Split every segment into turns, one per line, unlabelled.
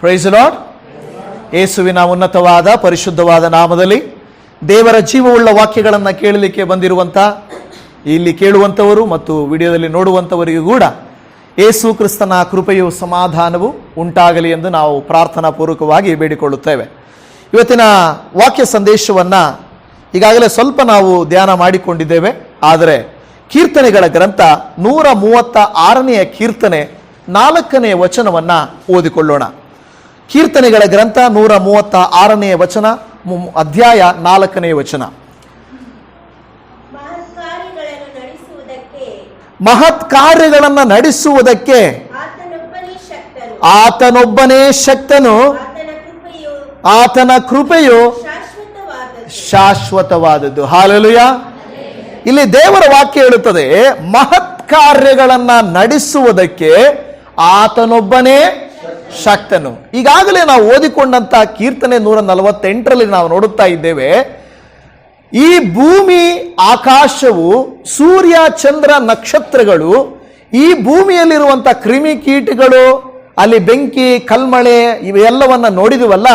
Price Lad ಯೇಸುವಿನ ಉನ್ನತವಾದ, ಪರಿಶುದ್ಧವಾದ ನಾಮದಲ್ಲಿ ದೇವರ ಜೀವವುಳ್ಳ ವಾಕ್ಯಗಳನ್ನು ಕೇಳಲಿಕ್ಕೆ ಬಂದಿರುವಂಥ ಇಲ್ಲಿ ಕೇಳುವಂಥವರು ಮತ್ತು ವಿಡಿಯೋದಲ್ಲಿ ನೋಡುವಂಥವರಿಗೂ ಕೂಡ ಏಸು ಕ್ರಿಸ್ತನ ಕೃಪೆಯು ಸಮಾಧಾನವು ಉಂಟಾಗಲಿ ಎಂದು ನಾವು ಪ್ರಾರ್ಥನಾ ಪೂರ್ವಕವಾಗಿ ಬೇಡಿಕೊಳ್ಳುತ್ತೇವೆ. ಇವತ್ತಿನ ವಾಕ್ಯ ಸಂದೇಶವನ್ನು ಈಗಾಗಲೇ ಸ್ವಲ್ಪ ನಾವು ಧ್ಯಾನ ಮಾಡಿಕೊಂಡಿದ್ದೇವೆ, ಆದರೆ ಕೀರ್ತನೆಗಳ ಗ್ರಂಥ ನೂರ ಮೂವತ್ತ ಆರನೆಯ ಕೀರ್ತನೆ ನಾಲ್ಕನೆಯ ವಚನವನ್ನು ಓದಿಕೊಳ್ಳೋಣ. ಕೀರ್ತನೆಗಳ ಗ್ರಂಥ ನೂರ ಮೂವತ್ತ ಆರನೆಯ ವಚನ ಅಧ್ಯಾಯ ನಾಲ್ಕನೇ ವಚನ. ಮಹತ್ ಕಾರ್ಯಗಳನ್ನು ನಡೆಸುವುದಕ್ಕೆ
ಆತನೊಬ್ಬನೇ ಶಕ್ತನು. ಆತನ ಕೃಪೆಯು ಶಾಶ್ವತವಾದದ್ದು.
ಹಾಲೆಲುಯ. ಇಲ್ಲಿ ದೇವರ ವಾಕ್ಯ ಹೇಳುತ್ತದೆ ಮಹತ್ ಕಾರ್ಯಗಳನ್ನ ನಡೆಸುವುದಕ್ಕೆ ಆತನೊಬ್ಬನೇ ಶಕ್ತನು. ಈಗಾಗಲೇ ನಾವು ಓದಿಕೊಂಡಂತಹ ಕೀರ್ತನೆ ನೂರ ನಲವತ್ತೆಂಟರಲ್ಲಿ ನಾವು ನೋಡುತ್ತಾ ಇದ್ದೇವೆ, ಈ ಭೂಮಿ, ಆಕಾಶವು, ಸೂರ್ಯ, ಚಂದ್ರ ನಕ್ಷತ್ರಗಳು, ಈ ಭೂಮಿಯಲ್ಲಿರುವಂಥ ಕ್ರಿಮಿ ಕೀಟಗಳು, ಅಲ್ಲಿ ಬೆಂಕಿ, ಕಲ್ಮಳೆ ಇವೆಲ್ಲವನ್ನ ನೋಡಿದವಲ್ಲ,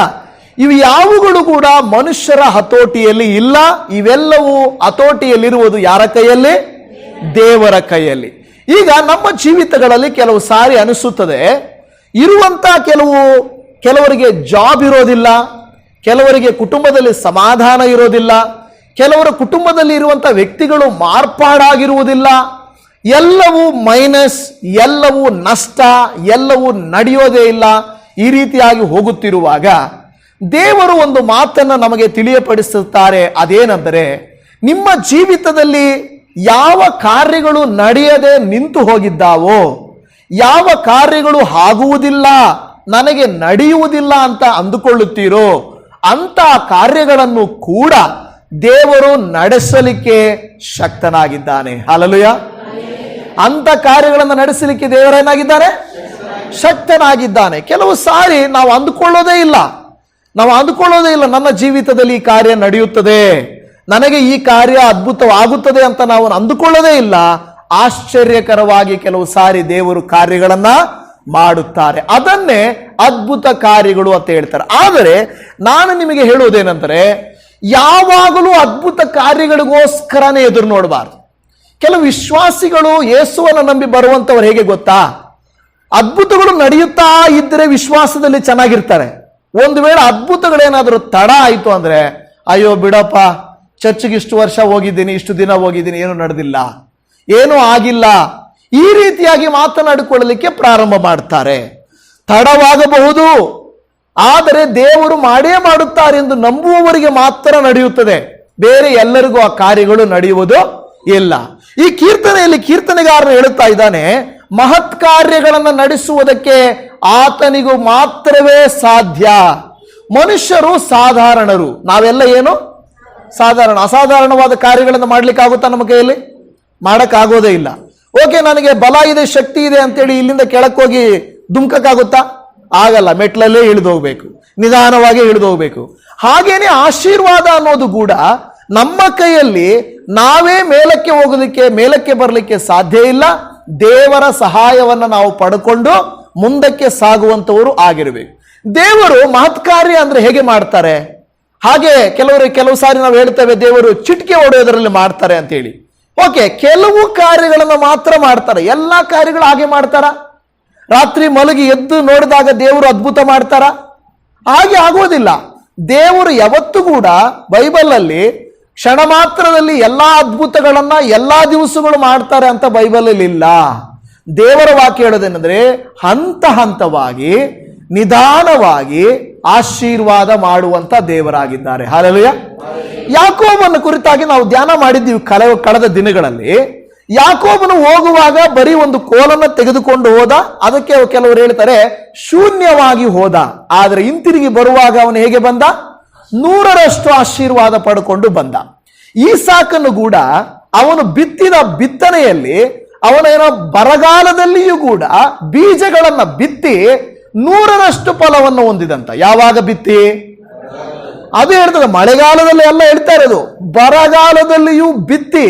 ಇವು ಯಾವುಗಳು ಕೂಡ ಮನುಷ್ಯರ ಹತೋಟಿಯಲ್ಲಿ ಇಲ್ಲ, ಇವೆಲ್ಲವೂ ಹತೋಟಿಯಲ್ಲಿರುವುದು ಯಾರ ಕೈಯಲ್ಲಿ? ದೇವರ ಕೈಯಲ್ಲಿ. ಈಗ ನಮ್ಮ ಜೀವಿತಗಳಲ್ಲಿ ಕೆಲವು ಸಾರಿ ಅನಿಸುತ್ತದೆ ಇರುವಂತ ಕೆಲವು, ಕೆಲವರಿಗೆ ಜಾಬ್ ಇರೋದಿಲ್ಲ, ಕೆಲವರಿಗೆ ಕುಟುಂಬದಲ್ಲಿ ಸಮಾಧಾನ ಇರೋದಿಲ್ಲ, ಕೆಲವರ ಕುಟುಂಬದಲ್ಲಿ ಇರುವಂಥ ವ್ಯಕ್ತಿಗಳು ಮಾರ್ಪಾಡಾಗಿರುವುದಿಲ್ಲ, ಎಲ್ಲವೂ ಮೈನಸ್ ಎಲ್ಲವೂ ನಷ್ಟ, ಎಲ್ಲವೂ ನಡೆಯೋದೇ ಇಲ್ಲ ಈ ರೀತಿಯಾಗಿ ಹೋಗುತ್ತಿರುವಾಗ ದೇವರು ಒಂದು ಮಾತನ್ನು ನಮಗೆ ತಿಳಿಯಪಡಿಸುತ್ತಾರೆ. ಅದೇನೆಂದರೆ ನಿಮ್ಮ ಜೀವಿತದಲ್ಲಿ ಯಾವ ಕಾರ್ಯಗಳು ನಡೆಯದೆ ನಿಂತು ಹೋಗಿದ್ದಾವೋ ಯಾವ ಕಾರ್ಯಗಳು ಆಗುವುದಿಲ್ಲ, ನನಗೆ ನಡೆಯುವುದಿಲ್ಲ ಅಂತ ಅಂದುಕೊಳ್ಳುತ್ತೀರೋ ಅಂತ ಕಾರ್ಯಗಳನ್ನು ಕೂಡ ದೇವರು ನಡೆಸಲಿಕ್ಕೆ ಶಕ್ತನಾಗಿದ್ದಾನೆ. ಅಲಲುಯ ಅಂತ ಕಾರ್ಯಗಳನ್ನು ನಡೆಸಲಿಕ್ಕೆ ದೇವರೇನಾಗಿದ್ದಾನೆ ಶಕ್ತನಾಗಿದ್ದಾನೆ. ಕೆಲವು ಸಾರಿ ನಾವು ಅಂದುಕೊಳ್ಳೋದೇ ಇಲ್ಲ. ನಾವು ಅಂದುಕೊಳ್ಳೋದೇ ಇಲ್ಲ, ನನ್ನ ಜೀವಿತದಲ್ಲಿ ಈ ಕಾರ್ಯ ನಡೆಯುತ್ತದೆ. ನನಗೆ ಈ ಕಾರ್ಯ ಅದ್ಭುತವಾಗುತ್ತದೆ ಅಂತ ನಾವು ಅಂದುಕೊಳ್ಳೋದೇ ಇಲ್ಲ. ಆಶ್ಚರ್ಯಕರವಾಗಿ ಕೆಲವು ಸಾರಿ ದೇವರು ಕಾರ್ಯಗಳನ್ನ ಮಾಡುತ್ತಾರೆ. ಅದನ್ನೇ ಅದ್ಭುತ ಕಾರ್ಯಗಳು ಅಂತ ಹೇಳ್ತಾರೆ. ಆದರೆ ನಾನು ನಿಮಗೆ ಹೇಳುವುದೇನೆಂದರೆ, ಯಾವಾಗಲೂ ಅದ್ಭುತ ಕಾರ್ಯಗಳಿಗೋಸ್ಕರನೇ ಎದುರು ನೋಡಬಾರ್ದು. ಕೆಲವು ವಿಶ್ವಾಸಿಗಳು ಯೇಸುವನ್ನು ನಂಬಿ ಬರುವಂಥವ್ರು ಹೇಗೆ ಗೊತ್ತಾ? ಅದ್ಭುತಗಳು ನಡೆಯುತ್ತಾ ಇದ್ದರೆ ವಿಶ್ವಾಸದಲ್ಲಿ ಚೆನ್ನಾಗಿರ್ತಾರೆ. ಒಂದು ವೇಳೆ ಅದ್ಭುತಗಳೇನಾದರೂ ತಡ ಆಯಿತು ಅಂದ್ರೆ, ಅಯ್ಯೋ ಬಿಡಪ್ಪ, ಚರ್ಚ್ಗೆ ಇಷ್ಟು ವರ್ಷ ಹೋಗಿದ್ದೀನಿ, ಇಷ್ಟು ದಿನ ಹೋಗಿದ್ದೀನಿ, ಏನು ನಡೆದಿಲ್ಲ. ಏನೂ ಆಗಿಲ್ಲ. ಈ ರೀತಿಯಾಗಿ ಮಾತನಾಡಿಕೊಳ್ಳಲಿಕ್ಕೆ ಪ್ರಾರಂಭ ಮಾಡ್ತಾರೆ. ತಡವಾಗಬಹುದು. ಆದರೆ ದೇವರು ಮಾಡೇ ಮಾಡುತ್ತಾರೆ ಎಂದು ನಂಬುವವರಿಗೆ ಮಾತ್ರ ನಡೆಯುತ್ತದೆ. ಬೇರೆ ಎಲ್ಲರಿಗೂ ಆ ಕಾರ್ಯಗಳು ನಡೆಯುವುದು ಇಲ್ಲ. ಈ ಕೀರ್ತನೆಯಲ್ಲಿ ಕೀರ್ತನೆಗಾರನು ಹೇಳುತ್ತಾ ಇದ್ದಾನೆ, ಮಹತ್ ಕಾರ್ಯಗಳನ್ನು ನಡೆಸುವುದಕ್ಕೆ ಆತನಿಗೂ ಮಾತ್ರವೇ ಸಾಧ್ಯ. ಮನುಷ್ಯರು ಸಾಧಾರಣರು. ನಾವೆಲ್ಲ ಏನು? ಸಾಧಾರಣ, ಅಸಾಧಾರಣವಾದ ಕಾರ್ಯಗಳನ್ನು ಮಾಡ್ಲಿಕ್ಕೆ ಆಗುತ್ತಾ ನಮ್ಮ ಕೈಯಲ್ಲಿ? ಮಾಡಕ್ಕಾಗೋದೇ ಇಲ್ಲ. ಓಕೆ, ನನಗೆ ಬಲ ಇದೆ, ಶಕ್ತಿ ಇದೆ ಅಂತೇಳಿ ಇಲ್ಲಿಂದ ಕೆಳಕ್ಕೋಗಿ ದುಮ್ಕಕ್ಕಾಗುತ್ತಾ ಆಗಲ್ಲ ಮೆಟ್ಲಲ್ಲೇ ಇಳಿದು ಹೋಗ್ಬೇಕು ನಿಧಾನವಾಗಿ ಇಳಿದು ಹೋಗ್ಬೇಕು ಹಾಗೇನೆ ಆಶೀರ್ವಾದ ಅನ್ನೋದು ಕೂಡ ನಮ್ಮ ಕೈಯಲ್ಲಿ ನಾವೇ ಮೇಲಕ್ಕೆ ಹೋಗೋದಕ್ಕೆ, ಮೇಲಕ್ಕೆ ಬರಲಿಕ್ಕೆ ಸಾಧ್ಯ ಇಲ್ಲ. ದೇವರ ಸಹಾಯವನ್ನು ನಾವು ಪಡ್ಕೊಂಡು ಮುಂದಕ್ಕೆ ಸಾಗುವಂಥವರು ಆಗಿರಬೇಕು. ದೇವರು ಮಹತ್ಕಾರ್ಯ ಅಂದ್ರೆ ಹೇಗೆ ಮಾಡ್ತಾರೆ? ಹಾಗೆ ಕೆಲವರು, ಕೆಲವು ಸಾರಿ ನಾವು ಹೇಳ್ತೇವೆ, ದೇವರು ಚಿಟಿಕೆ ಹೊಡೆಯೋದರಲ್ಲಿ ಮಾಡ್ತಾರೆ ಅಂತ ಹೇಳಿ ಓಕೆ ಕೆಲವು ಕಾರ್ಯಗಳನ್ನು ಮಾತ್ರ ಮಾಡ್ತಾರೆ. ಎಲ್ಲ ಕಾರ್ಯಗಳು ಹಾಗೆ ಮಾಡ್ತಾರ? ರಾತ್ರಿ ಮಲಗಿ ಎದ್ದು ನೋಡಿದಾಗ ದೇವರು ಅದ್ಭುತ ಮಾಡ್ತಾರ? ಹಾಗೆ ಆಗೋದಿಲ್ಲ. ದೇವರು ಯಾವತ್ತೂ ಕೂಡ ಬೈಬಲಲ್ಲಿ ಕ್ಷಣ ಮಾತ್ರದಲ್ಲಿ ಎಲ್ಲಾ ಅದ್ಭುತಗಳನ್ನ ಎಲ್ಲಾ ದಿವಸಗಳು ಮಾಡ್ತಾರೆ ಅಂತ ಬೈಬಲ್ ಅಲ್ಲಿ ಇಲ್ಲ. ದೇವರ ವಾಕ್ಯ ಹೇಳೋದೇನೆಂದ್ರೆ, ಹಂತ ಹಂತವಾಗಿ ನಿಧಾನವಾಗಿ ಆಶೀರ್ವಾದ ಮಾಡುವಂತ ದೇವರಾಗಿದ್ದಾರೆ. ಹಾಲೆಲುಯ ಯಾಕೋಬನ ಕುರಿತಾಗಿ ನಾವು ಧ್ಯಾನ ಮಾಡಿದ್ದೀವಿ ಕಳೆ ಕಳೆದ ದಿನಗಳಲ್ಲಿ. ಯಾಕೋಬನು ಹೋಗುವಾಗ ಬರೀ ಒಂದು ಕೋಲನ್ನು ತೆಗೆದುಕೊಂಡು ಹೋದ, ಅದಕ್ಕೆ ಕೆಲವರು ಹೇಳ್ತಾರೆ, ಶೂನ್ಯವಾಗಿ ಹೋದ. ಆದರೆ ಹಿಂತಿರುಗಿ ಬರುವಾಗ ಅವನು ಹೇಗೆ ಬಂದ? ನೂರರಷ್ಟು ಆಶೀರ್ವಾದ ಪಡ್ಕೊಂಡು ಬಂದ. ಈ ಸಾಕನ್ನು ಕೂಡ ಅವನು ಬಿತ್ತಿದ ಬಿತ್ತನೆಯಲ್ಲಿ ಅವನೇನೋ ಬರಗಾಲದಲ್ಲಿಯೂ ಕೂಡ ಬೀಜಗಳನ್ನ ಬಿತ್ತಿ ನೂರರಷ್ಟು ಫಲವನ್ನು ಹೊಂದಿದಂತ. ಯಾವಾಗ ಬಿತ್ತಿ? ಅದು ಹೇಳ್ತದೆ, ಮಳೆಗಾಲದಲ್ಲಿ ಎಲ್ಲ ಹೇಳ್ತಾ ಇರೋದು. ಬರಗಾಲದಲ್ಲಿಯೂ ಬಿತ್ತಿ,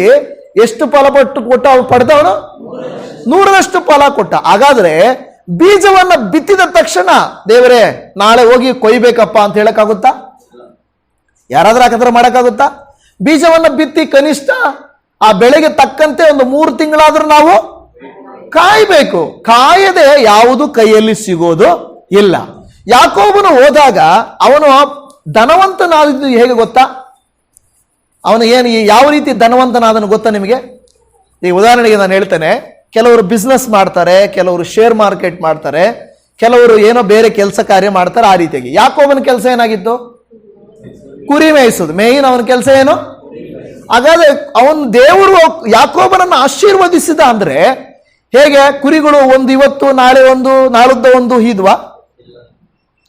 ಎಷ್ಟು ಫಲ ಪಟ್ಟು ಕೊಟ್ಟ, ಅವ್ರು ಪಡೆದವನು? ನೂರರಷ್ಟು ಫಲ ಕೊಟ್ಟ. ಹಾಗಾದ್ರೆ ಬೀಜವನ್ನ ಬಿತ್ತಿದ ತಕ್ಷಣ, ದೇವರೇ, ನಾಳೆ ಹೋಗಿ ಕೊಯ್ಬೇಕಪ್ಪ ಅಂತ ಹೇಳಕ್ಕಾಗುತ್ತಾ? ಯಾರಾದ್ರೂ ಹಾಕತ್ರ ಮಾಡಕ್ಕಾಗುತ್ತಾ? ಬೀಜವನ್ನ ಬಿತ್ತಿ ಕನಿಷ್ಠ ಆ ಬೆಳೆಗೆ ತಕ್ಕಂತೆ ಒಂದು ಮೂರು ತಿಂಗಳಾದ್ರೂ ನಾವು ಕಾಯಬೇಕು. ಕಾಯದೆ ಯಾವುದು ಕೈಯಲ್ಲಿ ಸಿಗೋದು ಇಲ್ಲ. ಯಾಕೋಬನು ಹೋದಾಗ ಅವನು ಧನವಂತನಾದಿದ್ದು ಹೇಗೆ ಗೊತ್ತಾ? ಅವನು ಏನು ಯಾವ ರೀತಿ ಧನವಂತನಾದನು ಗೊತ್ತಾ ನಿಮಗೆ? ಈ ಉದಾಹರಣೆಗೆ ನಾನು ಹೇಳ್ತೇನೆ, ಕೆಲವರು ಬಿಸ್ನೆಸ್ ಮಾಡ್ತಾರೆ, ಕೆಲವರು ಶೇರ್ ಮಾರ್ಕೆಟ್ ಮಾಡ್ತಾರೆ, ಕೆಲವರು ಏನೋ ಬೇರೆ ಕೆಲಸ ಕಾರ್ಯ ಮಾಡ್ತಾರೆ ಆ ರೀತಿಯಾಗಿ. ಯಾಕೋಬನ ಕೆಲಸ ಏನಾಗಿತ್ತು? ಕುರಿ ಮೇಯಿಸೋದು ಮೇಯ್ನ್ ಅವನ ಕೆಲಸ ಏನು? ಹಾಗಾದ್ರೆ ಅವನ್ ದೇವರು ಯಾಕೋಬನನ್ನು ಆಶೀರ್ವದಿಸಿದ ಅಂದ್ರೆ ಹೇಗೆ ಕುರಿಗಳು ಒಂದು ಇವತ್ತು, ನಾಳೆ ಒಂದು, ನಾಳದ್ದ ಒಂದು ಇದ್ವಾ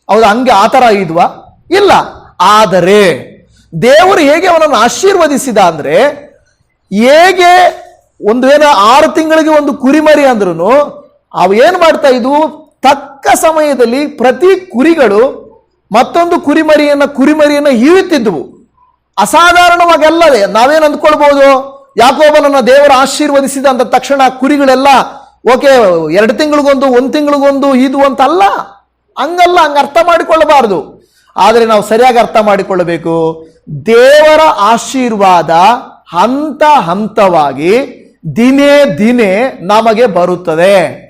ಹೌದು, ಹಂಗೆ ಆ ಥರ ಇದ್ವಾ ಇಲ್ಲ. ಆದರೆ ದೇವರು ಹೇಗೆ ಅವನನ್ನು ಆಶೀರ್ವದಿಸಿದ ಅಂದ್ರೆ ಹೇಗೆ ಒಂದು ಏನೋ ಆರು ತಿಂಗಳಿಗೆ ಒಂದು ಕುರಿಮರಿ ಅಂದ್ರೂ ಅವು ಏನು ಮಾಡ್ತಾ ಇದ್ವು? ತಕ್ಕ ಸಮಯದಲ್ಲಿ ಪ್ರತಿ ಕುರಿಗಳು ಮತ್ತೊಂದು ಕುರಿಮರಿಯನ್ನ ಕುರಿಮರಿಯನ್ನ ಅಸಾಧಾರಣವಾಗಿ ಅಸಾಧಾರಣವಾಗಲ್ಲದೆ ನಾವೇನು ಅಂದ್ಕೊಳ್ಬಹುದು ಯಾಕೋಬನನ್ನ ದೇವರು ಆಶೀರ್ವದಿಸಿದ ಅಂದ ತಕ್ಷಣ ಕುರಿಗಳೆಲ್ಲ, ಓಕೆ, ಎರಡು ತಿಂಗಳಿಗೊಂದು, ಒಂದು ತಿಂಗಳಿಗೊಂದು ಇದು ಅಂತಲ್ಲ. ಹಂಗಲ್ಲ, ಹಂಗೆ ಅರ್ಥ ಮಾಡಿಕೊಳ್ಳಬಾರದು. ಆದರೆ ನಾವು ಸರಿಯಾಗಿ ಅರ್ಥ ಮಾಡಿಕೊಳ್ಳಬೇಕು. ದೇವರ ಆಶೀರ್ವಾದ ಹಂತ ಹಂತವಾಗಿ ದಿನೇ ದಿನೇ ನಮಗೆ ಬರುತ್ತದೆ.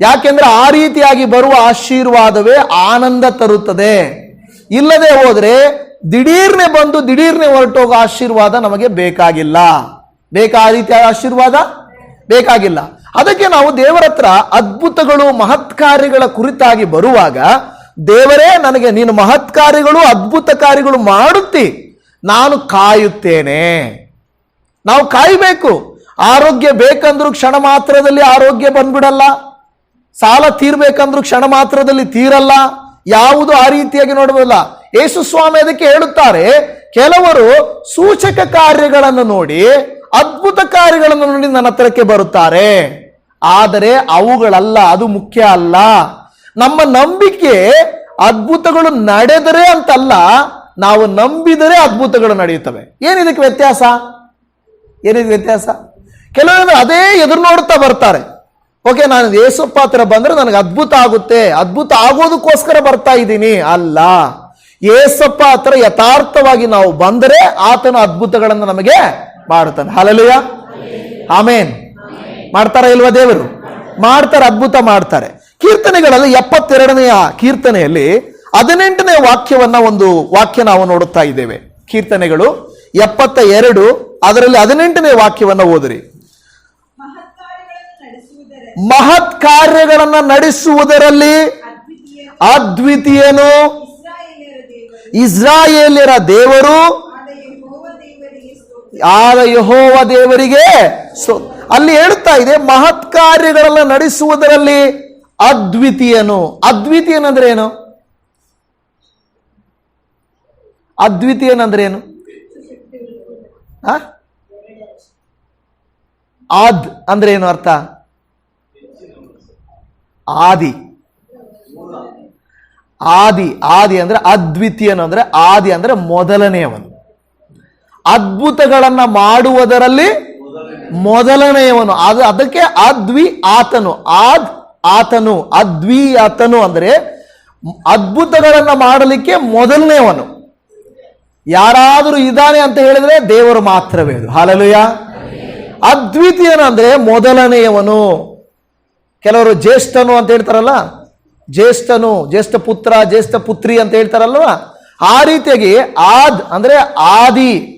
ಯಾಕೆಂದ್ರೆ ಆ ರೀತಿಯಾಗಿ ಬರುವ ಆಶೀರ್ವಾದವೇ ಆನಂದ ತರುತ್ತದೆ. ಇಲ್ಲದೆ ಹೋದರೆ ದಿಢೀರ್ನೆ ಬಂದು ದಿಢೀರ್ನೆ ಹೊರಟೋಗೋ ಆಶೀರ್ವಾದ ನಮಗೆ ಬೇಕಾಗಿಲ್ಲ. ಬೇಕಾ ರೀತಿಯ ಆಶೀರ್ವಾದ? ಬೇಕಾಗಿಲ್ಲ. ಅದಕ್ಕೆ ನಾವು ದೇವರ ಹತ್ರ ಅದ್ಭುತಗಳು ಮಹತ್ ಕಾರ್ಯಗಳ ಕುರಿತಾಗಿ ಬರುವಾಗ, ದೇವರೇ ನನಗೆ ನೀನು ಮಹತ್ ಕಾರ್ಯಗಳು ಅದ್ಭುತ ಕಾರ್ಯಗಳು ಮಾಡುತ್ತಿ. ನಾನು ಕಾಯುತ್ತೇನೆ. ನಾವು ಕಾಯಬೇಕು. ಆರೋಗ್ಯ ಬೇಕಂದ್ರೂ ಕ್ಷಣ ಮಾತ್ರದಲ್ಲಿ ಆರೋಗ್ಯ ಬಂದ್ಬಿಡಲ್ಲ. ಸಾಲ ತೀರ್ಬೇಕಂದ್ರೂ ಕ್ಷಣ ಮಾತ್ರದಲ್ಲಿ ತೀರಲ್ಲ. ಯಾವುದು ಆ ರೀತಿಯಾಗಿ ನೋಡಬಲ್ಲ ಯೇಸು ಸ್ವಾಮಿ ಅದಕ್ಕೆ ಹೇಳುತ್ತಾರೆ ಕೆಲವರು ಸೂಚಕ ಕಾರ್ಯಗಳನ್ನು ನೋಡಿ, ಅದ್ಭುತ ಕಾರ್ಯಗಳನ್ನು ನೋಡಿ ನನ್ನ ಹತ್ರಕ್ಕೆ ಬರುತ್ತಾರೆ. ಆದರೆ ಅವುಗಳಲ್ಲ, ಅದು ಮುಖ್ಯ ಅಲ್ಲ. ನಮ್ಮ ನಂಬಿಕೆ ಅದ್ಭುತಗಳು ನಡೆದರೆ ಅಂತಲ್ಲ, ನಾವು ನಂಬಿದರೆ ಅದ್ಭುತಗಳು ನಡೆಯುತ್ತವೆ. ಏನಿದಕ್ಕೆ ವ್ಯತ್ಯಾಸ? ಏನಿದೆ ವ್ಯತ್ಯಾಸ? ಕೆಲವರು ಅದೇ ಎದುರು ನೋಡುತ್ತಾ ಬರ್ತಾರೆ. ಓಕೆ, ನಾನು ಯೇಸಪ್ಪ ಹತ್ರ ಬಂದ್ರೆ ನನಗೆ ಅದ್ಭುತ ಆಗುತ್ತೆ. ಅದ್ಭುತ ಆಗೋದಕ್ಕೋಸ್ಕರ ಬರ್ತಾ ಇದ್ದೀನಿ. ಅಲ್ಲ. ಏಸಪ್ಪ ಹತ್ರ ಯಥಾರ್ಥವಾಗಿ ನಾವು ಬಂದರೆ ಆತನ ಅದ್ಭುತಗಳನ್ನು ನಮಗೆ ಮಾಡುತ್ತಾನೆ. ಹಾಲೆಲುಯ ಆಮೇನ್ ಮಾಡ್ತಾರ ಇಲ್ವಾ ದೇವರು? ಮಾಡ್ತಾರೆ ಅದ್ಭುತ ಮಾಡ್ತಾರೆ. ಕೀರ್ತನೆಗಳಲ್ಲಿ ಎಪ್ಪತ್ತೆರಡನೆಯ ಕೀರ್ತನೆಯಲ್ಲಿ ಹದಿನೆಂಟನೇ ವಾಕ್ಯವನ್ನ ಒಂದು ವಾಕ್ಯ ನಾವು ನೋಡುತ್ತಾ ಇದ್ದೇವೆ. ಕೀರ್ತನೆಗಳು ಎಪ್ಪತ್ತ ಎರಡು ಅದರಲ್ಲಿ ಹದಿನೆಂಟನೇ ವಾಕ್ಯವನ್ನ ಓದಿರಿ. ಮಹತ್ ಕಾರ್ಯಗಳನ್ನ ನಡೆಸುವುದರಲ್ಲಿ
ಅದ್ವಿತೀಯ
ಅದ್ವಿತೀಯನು ಇಸ್ರಾಯೇಲ್ಯರ ದೇವರು
ಆದ ಯೆಹೋವ ದೇವರಿಗೆ
ಅಲ್ಲಿ ಹೇಳ್ತಾ ಇದೆ, ಮಹತ್ ಕಾರ್ಯಗಳನ್ನು ನಡೆಸುವುದರಲ್ಲಿ ಅದ್ವಿತೀಯನು. ಅದ್ವಿತೀಯನಂದ್ರೆ ಏನು ಅದ್ವಿತೀಯನಂದ್ರೆ ಏನು? ಆದ್ ಅಂದ್ರೆ ಏನು ಅರ್ಥ? ಆದಿ. ಆದಿ ಆದಿ ಅಂದ್ರೆ ಅದ್ವಿತೀಯನು ಅಂದರೆ ಆದಿ ಅಂದ್ರೆ ಮೊದಲನೆಯವನು ಅದ್ಭುತಗಳನ್ನು ಮಾಡುವುದರಲ್ಲಿ ಮೊದಲನೆಯವನು ಅದು ಅದಕ್ಕೆ ಅದ್ವಿ ಆತನು. ಆದ್ ಆತನು. ಅದ್ವಿ ಆತನು ಅಂದ್ರೆ ಅದ್ಭುತಗಳನ್ನು ಮಾಡಲಿಕ್ಕೆ ಮೊದಲನೆಯವನು ಯಾರಾದರೂ ಇದ್ದಾನೆ ಅಂತ ಹೇಳಿದ್ರೆ ದೇವರು ಮಾತ್ರವೇ ಅದು. ಹಾಲಲುಯ ಅದ್ವಿತೀಯನು ಅಂದ್ರೆ ಮೊದಲನೆಯವನು ಕೆಲವರು ಜ್ಯೇಷ್ಠನು ಅಂತ ಹೇಳ್ತಾರಲ್ಲ ಜ್ಯೇಷ್ಠನು, ಜ್ಯೇಷ್ಠ ಪುತ್ರ, ಜ್ಯೇಷ್ಠ ಪುತ್ರಿ ಅಂತ ಹೇಳ್ತಾರಲ್ವ? ಆ ರೀತಿಯಾಗಿ ಆದ್ ಅಂದ್ರೆ ಆದಿ,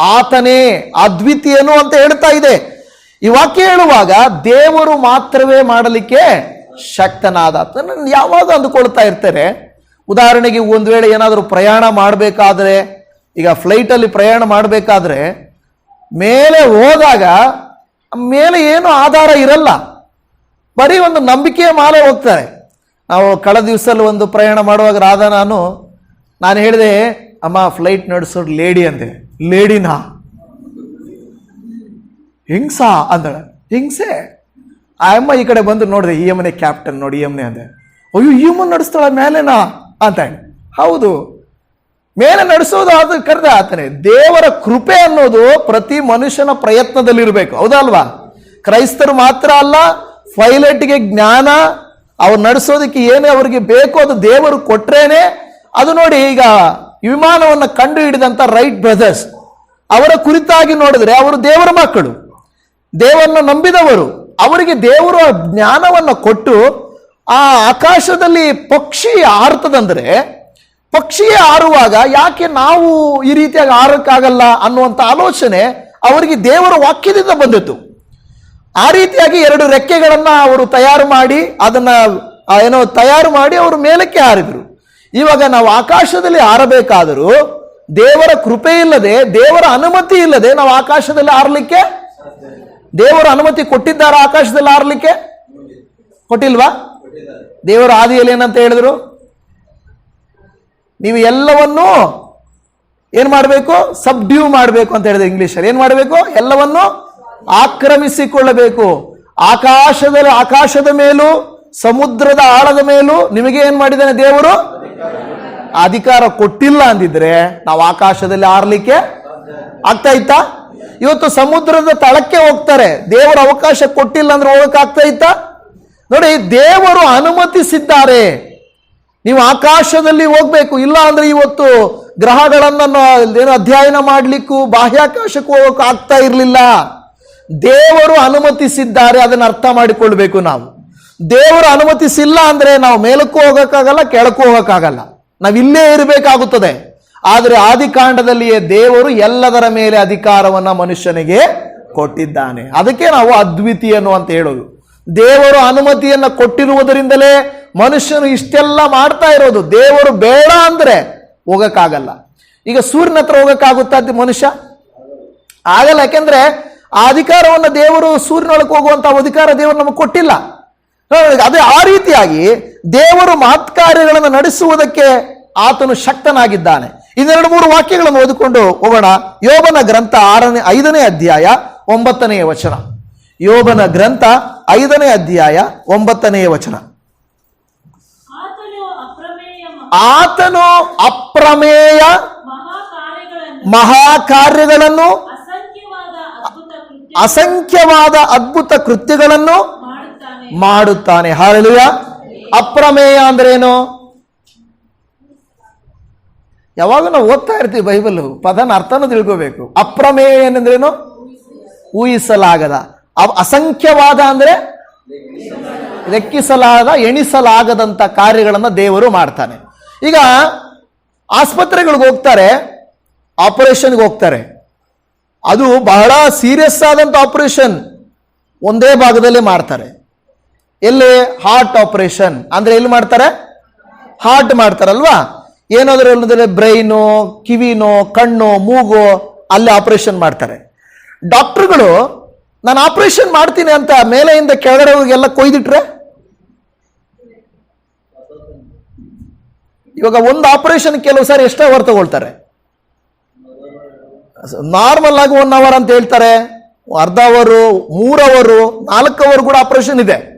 ಆತನೇ, ಅದ್ವಿತೀಯನು ಅಂತ ಹೇಳ್ತಾ ಇದೆ. ಈ ವಾಕ್ಯ ಹೇಳುವಾಗ ದೇವರು ಮಾತ್ರವೇ ಮಾಡಲಿಕ್ಕೆ ಶಕ್ತನಾದ ಯಾವಾಗ ಅಂದುಕೊಳ್ತಾ ಇರ್ತಾರೆ ಉದಾಹರಣೆಗೆ ಒಂದು ವೇಳೆ ಏನಾದರೂ ಪ್ರಯಾಣ ಮಾಡಬೇಕಾದ್ರೆ, ಈಗ ಫ್ಲೈಟಲ್ಲಿ ಪ್ರಯಾಣ ಮಾಡಬೇಕಾದ್ರೆ, ಮೇಲೆ ಹೋದಾಗ ಮೇಲೆ ಏನು ಆಧಾರ ಇರಲ್ಲ. ಬರೀ ಒಂದು ನಂಬಿಕೆಯ ಮಾಲೆ ಹೋಗ್ತಾರೆ. ನಾವು ಕಳೆದ ದಿವಸದಲ್ಲಿ ಒಂದು ಪ್ರಯಾಣ ಮಾಡುವಾಗ ರಾಧಾ ನಾನು ನಾನು ಹೇಳಿದೆ, ಅಮ್ಮ ಫ್ಲೈಟ್ ನಡೆಸೋರು ಲೇಡಿ ಅಂದೆ. ಲೇಡಿನಾ ಹಿಂಸಾ ಅಂದಳೆ. ಹಿಂಸೆ ಆ ಅಮ್ಮ ಈ ಕಡೆ ಬಂದು ನೋಡಿದೆ, ಈ ಅಮ್ಮನೆ ಕ್ಯಾಪ್ಟನ್ ನೋಡಿ ಈ ಅಮ್ಮನೆ ಅಂದೆ. ಅಯ್ಯೋ, ಈ ಅಮ್ಮ ನಡೆಸ್ತಾಳ ಮೇಲೆನಾ? ಅಂತ ಹೌದು, ಮೇಲೆ ನಡೆಸೋದು ಅದು ಕರೆದ ಆತನೇ. ದೇವರ ಕೃಪೆ ಅನ್ನೋದು ಪ್ರತಿ ಮನುಷ್ಯನ ಪ್ರಯತ್ನದಲ್ಲಿರಬೇಕು. ಹೌದಲ್ವಾ? ಕ್ರೈಸ್ತರು ಮಾತ್ರ ಅಲ್ಲ, ಪೈಲಟ್ಗೆ ಜ್ಞಾನ ಅವ್ರು ನಡೆಸೋದಕ್ಕೆ ಏನು ಅವರಿಗೆ ಬೇಕೋ ಅದು ದೇವರು ಕೊಟ್ರೇನೆ ಅದು ನೋಡಿ ಈಗ ವಿಮಾನವನ್ನು ಕಂಡು ಹಿಡಿದಂತ ರೈಟ್ ಬ್ರದರ್ಸ್ ಅವರ ಕುರಿತಾಗಿ ನೋಡಿದ್ರೆ ಅವರು ದೇವರ ಮಕ್ಕಳು. ದೇವರನ್ನು ನಂಬಿದವರು. ಅವರಿಗೆ ದೇವರು ಆ ಜ್ಞಾನವನ್ನು ಕೊಟ್ಟು ಆ ಆಕಾಶದಲ್ಲಿ ಪಕ್ಷಿ ಹಾರ್ತದಂದ್ರೆ ಪಕ್ಷಿಯೇ ಹಾರುವಾಗ ಯಾಕೆ ನಾವು ಈ ರೀತಿಯಾಗಿ ಹಾರಕ್ಕಾಗಲ್ಲ ಅನ್ನುವಂಥ ಆಲೋಚನೆ ಅವರಿಗೆ ದೇವರ ವಾಕ್ಯದಿಂದ ಬಂದಿತ್ತು. ಆ ರೀತಿಯಾಗಿ ಎರಡು ರೆಕ್ಕೆಗಳನ್ನು ಅವರು ತಯಾರು ಮಾಡಿ ಅದನ್ನ ಏನೋ ತಯಾರು ಮಾಡಿ ಅವರು ಮೇಲಕ್ಕೆ ಹಾರಿದರು. ಇವಾಗ ನಾವು ಆಕಾಶದಲ್ಲಿ ಹಾರಬೇಕಾದರೂ ದೇವರ ಕೃಪೆ ಇಲ್ಲದೆ, ದೇವರ ಅನುಮತಿ ಇಲ್ಲದೆ ನಾವು ಆಕಾಶದಲ್ಲಿ ಹಾರಲಿಕ್ಕೆ ದೇವರ ಅನುಮತಿ ಕೊಟ್ಟಿದ್ದಾರೆ ಆಕಾಶದಲ್ಲಿ ಹಾರಲಿಕ್ಕೆ? ಕೊಟ್ಟಿಲ್ವಾ? ದೇವರ ಆದಿಯಲ್ಲಿ ಏನಂತ ಹೇಳಿದ್ರು? ನೀವು ಎಲ್ಲವನ್ನೂ ಏನು ಮಾಡಬೇಕು? ಸಬ್ಡ್ಯೂ ಮಾಡಬೇಕು ಅಂತ ಹೇಳಿದೆ ಇಂಗ್ಲಿಷಲ್ಲಿ. ಏನು ಮಾಡಬೇಕು? ಎಲ್ಲವನ್ನು ಆಕ್ರಮಿಸಿಕೊಳ್ಳಬೇಕು. ಆಕಾಶದ ಆಕಾಶದ ಮೇಲೂ, ಸಮುದ್ರದ ಆಳದ ಮೇಲೂ ನಿಮಗೆ ಏನ್ ಮಾಡಿದ್ದಾನೆ ದೇವರು? ಅಧಿಕಾರ ಕೊಟ್ಟಿಲ್ಲ ಅಂದಿದ್ರೆ ನಾವು ಆಕಾಶದಲ್ಲಿ ಆರ್ಲಿಕ್ಕೆ ಆಗ್ತಾ ಇತ್ತಾ? ಇವತ್ತು ಸಮುದ್ರದ ತಳಕ್ಕೆ ಹೋಗ್ತಾರೆ. ದೇವರು ಅವಕಾಶ ಕೊಟ್ಟಿಲ್ಲ ಅಂದ್ರೆ ಹೋಗಕ್ ಆಗ್ತಾ ಇತ್ತಾ? ನೋಡಿ, ದೇವರು ಅನುಮತಿಸಿದ್ದಾರೆ. ನೀವು ಆಕಾಶದಲ್ಲಿ ಹೋಗ್ಬೇಕು. ಇಲ್ಲ ಅಂದ್ರೆ ಇವತ್ತು ಗ್ರಹಗಳನ್ನ ಅಧ್ಯಯನ ಮಾಡ್ಲಿಕ್ಕೂ, ಬಾಹ್ಯಾಕಾಶಕ್ಕೂ ಹೋಗಕ್ಕೆ ಆಗ್ತಾ ಇರಲಿಲ್ಲ. ದೇವರು ಅನುಮತಿಸಿದ್ದಾರೆ, ಅದನ್ನ ಅರ್ಥ ಮಾಡಿಕೊಳ್ಬೇಕು ನಾವು. ದೇವರು ಅನುಮತಿಸಿಲ್ಲ ಅಂದ್ರೆ ನಾವು ಮೇಲಕ್ಕೂ ಹೋಗೋಕ್ಕಾಗಲ್ಲ, ಕೆಳಕ್ಕೂ ಹೋಗಕ್ಕಾಗಲ್ಲ. ನಾವು ಇಲ್ಲೇ ಇರಬೇಕಾಗುತ್ತದೆ. ಆದರೆ ಆದಿಕಾಂಡದಲ್ಲಿಯೇ ದೇವರು ಎಲ್ಲದರ ಮೇಲೆ ಅಧಿಕಾರವನ್ನ ಮನುಷ್ಯನಿಗೆ ಕೊಟ್ಟಿದ್ದಾನೆ. ಅದಕ್ಕೆ ನಾವು ಅದ್ವಿತೀಯನು ಅಂತ ಹೇಳೋದು. ದೇವರು ಅನುಮತಿಯನ್ನ ಕೊಟ್ಟಿರುವುದರಿಂದಲೇ ಮನುಷ್ಯನು ಇಷ್ಟೆಲ್ಲ ಮಾಡ್ತಾ ಇರೋದು. ದೇವರು ಬೇಡ ಅಂದ್ರೆ ಹೋಗಕ್ಕಾಗಲ್ಲ. ಈಗ ಸೂರ್ಯನ ಹತ್ರ ಹೋಗಕ್ಕಾಗುತ್ತಾ ಮನುಷ್ಯ? ಆಗಲ್ಲ. ಯಾಕೆಂದ್ರೆ ಆ ಅಧಿಕಾರವನ್ನು ದೇವರು ಸೂರ್ಯನೊಳಗೆ ಹೋಗುವಂತ ಅಧಿಕಾರ ದೇವರು ನಮಗೆ ಕೊಟ್ಟಿಲ್ಲ. ಅದೇ ಆ ರೀತಿಯಾಗಿ ದೇವರು ಮಹತ್ಕಾರ್ಯಗಳನ್ನು ನಡೆಸುವುದಕ್ಕೆ ಆತನು ಶಕ್ತನಾಗಿದ್ದಾನೆ. ಇನ್ನೆರಡು ಮೂರು ವಾಕ್ಯಗಳನ್ನು ಓದಿಕೊಂಡು ಹೋಗೋಣ. ಯೋಬನ ಗ್ರಂಥ ಆರನೇ, ಐದನೇ ಅಧ್ಯಾಯ ಒಂಬತ್ತನೆಯ ವಚನ. ಯೋಬನ ಗ್ರಂಥ ಐದನೇ ಅಧ್ಯಾಯ ಒಂಬತ್ತನೆಯ ವಚನ.
ಆತನು ಅಪ್ರಮೇಯ ಮಹಾ
ಆತನು ಅಪ್ರಮೇಯ
ಮಹಾಕಾರ್ಯಗಳನ್ನು
ಮಹಾಕಾರ್ಯಗಳನ್ನು
ಅಸಂಖ್ಯವಾದ ಅದ್ಭುತ ಕೃತ್ಯ
ಅಸಂಖ್ಯವಾದ ಅದ್ಭುತ ಕೃತ್ಯಗಳನ್ನು
ಮಾಡುತ್ತಾನೆ.
ಮಾಡುತ್ತಾನೆ ಅಪ್ರಮೇಯ ಅಪ್ರಮೇಯ ಏನು ಯಾವಾಗ ನಾವು ಓದ್ತಾ ಇರ್ತೀವಿ ಬೈಬಲ್ ಪದನ ಅರ್ಥನೂ ತಿಳ್ಕೋಬೇಕು. ಅಪ್ರಮೇಯ ಏನಂದ್ರೇನು ಊಹಿಸಲಾಗದ. ಅಸಂಖ್ಯವಾದ ಅಂದ್ರೆ ಲೆಕ್ಕಿಸಲಾದ, ಎಣಿಸಲಾಗದಂತ ಕಾರ್ಯಗಳನ್ನು ದೇವರು ಮಾಡ್ತಾನೆ. ಈಗ ಆಸ್ಪತ್ರೆಗಳಿಗೆ ಹೋಗ್ತಾರೆ, ಆಪರೇಷನ್ಗೆ ಹೋಗ್ತಾರೆ. ಅದು ಬಹಳ ಸೀರಿಯಸ್ ಆದಂತ ಆಪರೇಷನ್ ಒಂದೇ ಭಾಗದಲ್ಲಿ ಮಾಡ್ತಾರೆ. ಎಲ್ಲಿ? ಹಾರ್ಟ್ ಆಪರೇಷನ್ ಅಂದ್ರೆ ಎಲ್ಲಿ ಮಾಡ್ತಾರೆ? ಹಾರ್ಟ್ ಮಾಡ್ತಾರಲ್ವಾ? ಏನಾದರೂ ಇಲ್ಲದ್ರೆ ಬ್ರೈನು ಕಿವಿನೋ, ಕಣ್ಣು, ಮೂಗು ಅಲ್ಲಿ ಆಪರೇಷನ್ ಮಾಡ್ತಾರೆ. ಡಾಕ್ಟರ್ಗಳು, ನಾನು ಆಪರೇಷನ್ ಮಾಡ್ತೀನಿ ಅಂತ ಮೇಲೆಯಿಂದ ಕೆಳಗಡೆ ಹೋಗಿ ಕೊಯ್ದಿಟ್ರೆ? ಇವಾಗ ಒಂದು ಆಪರೇಷನ್ ಕೆಲವು ಸಾರಿ ಎಷ್ಟು ಅವರ್ ತಗೊಳ್ತಾರೆ. ನಾರ್ಮಲ್ ಆಗಿ ಒನ್ ಅವರ್ ಅಂತ ಹೇಳ್ತಾರೆ. ಅರ್ಧ ಅವರು ಮೂರ್ ಅವರು ನಾಲ್ಕು ಅವರ್ ಕೂಡ ಆಪರೇಷನ್ ಇದೆ.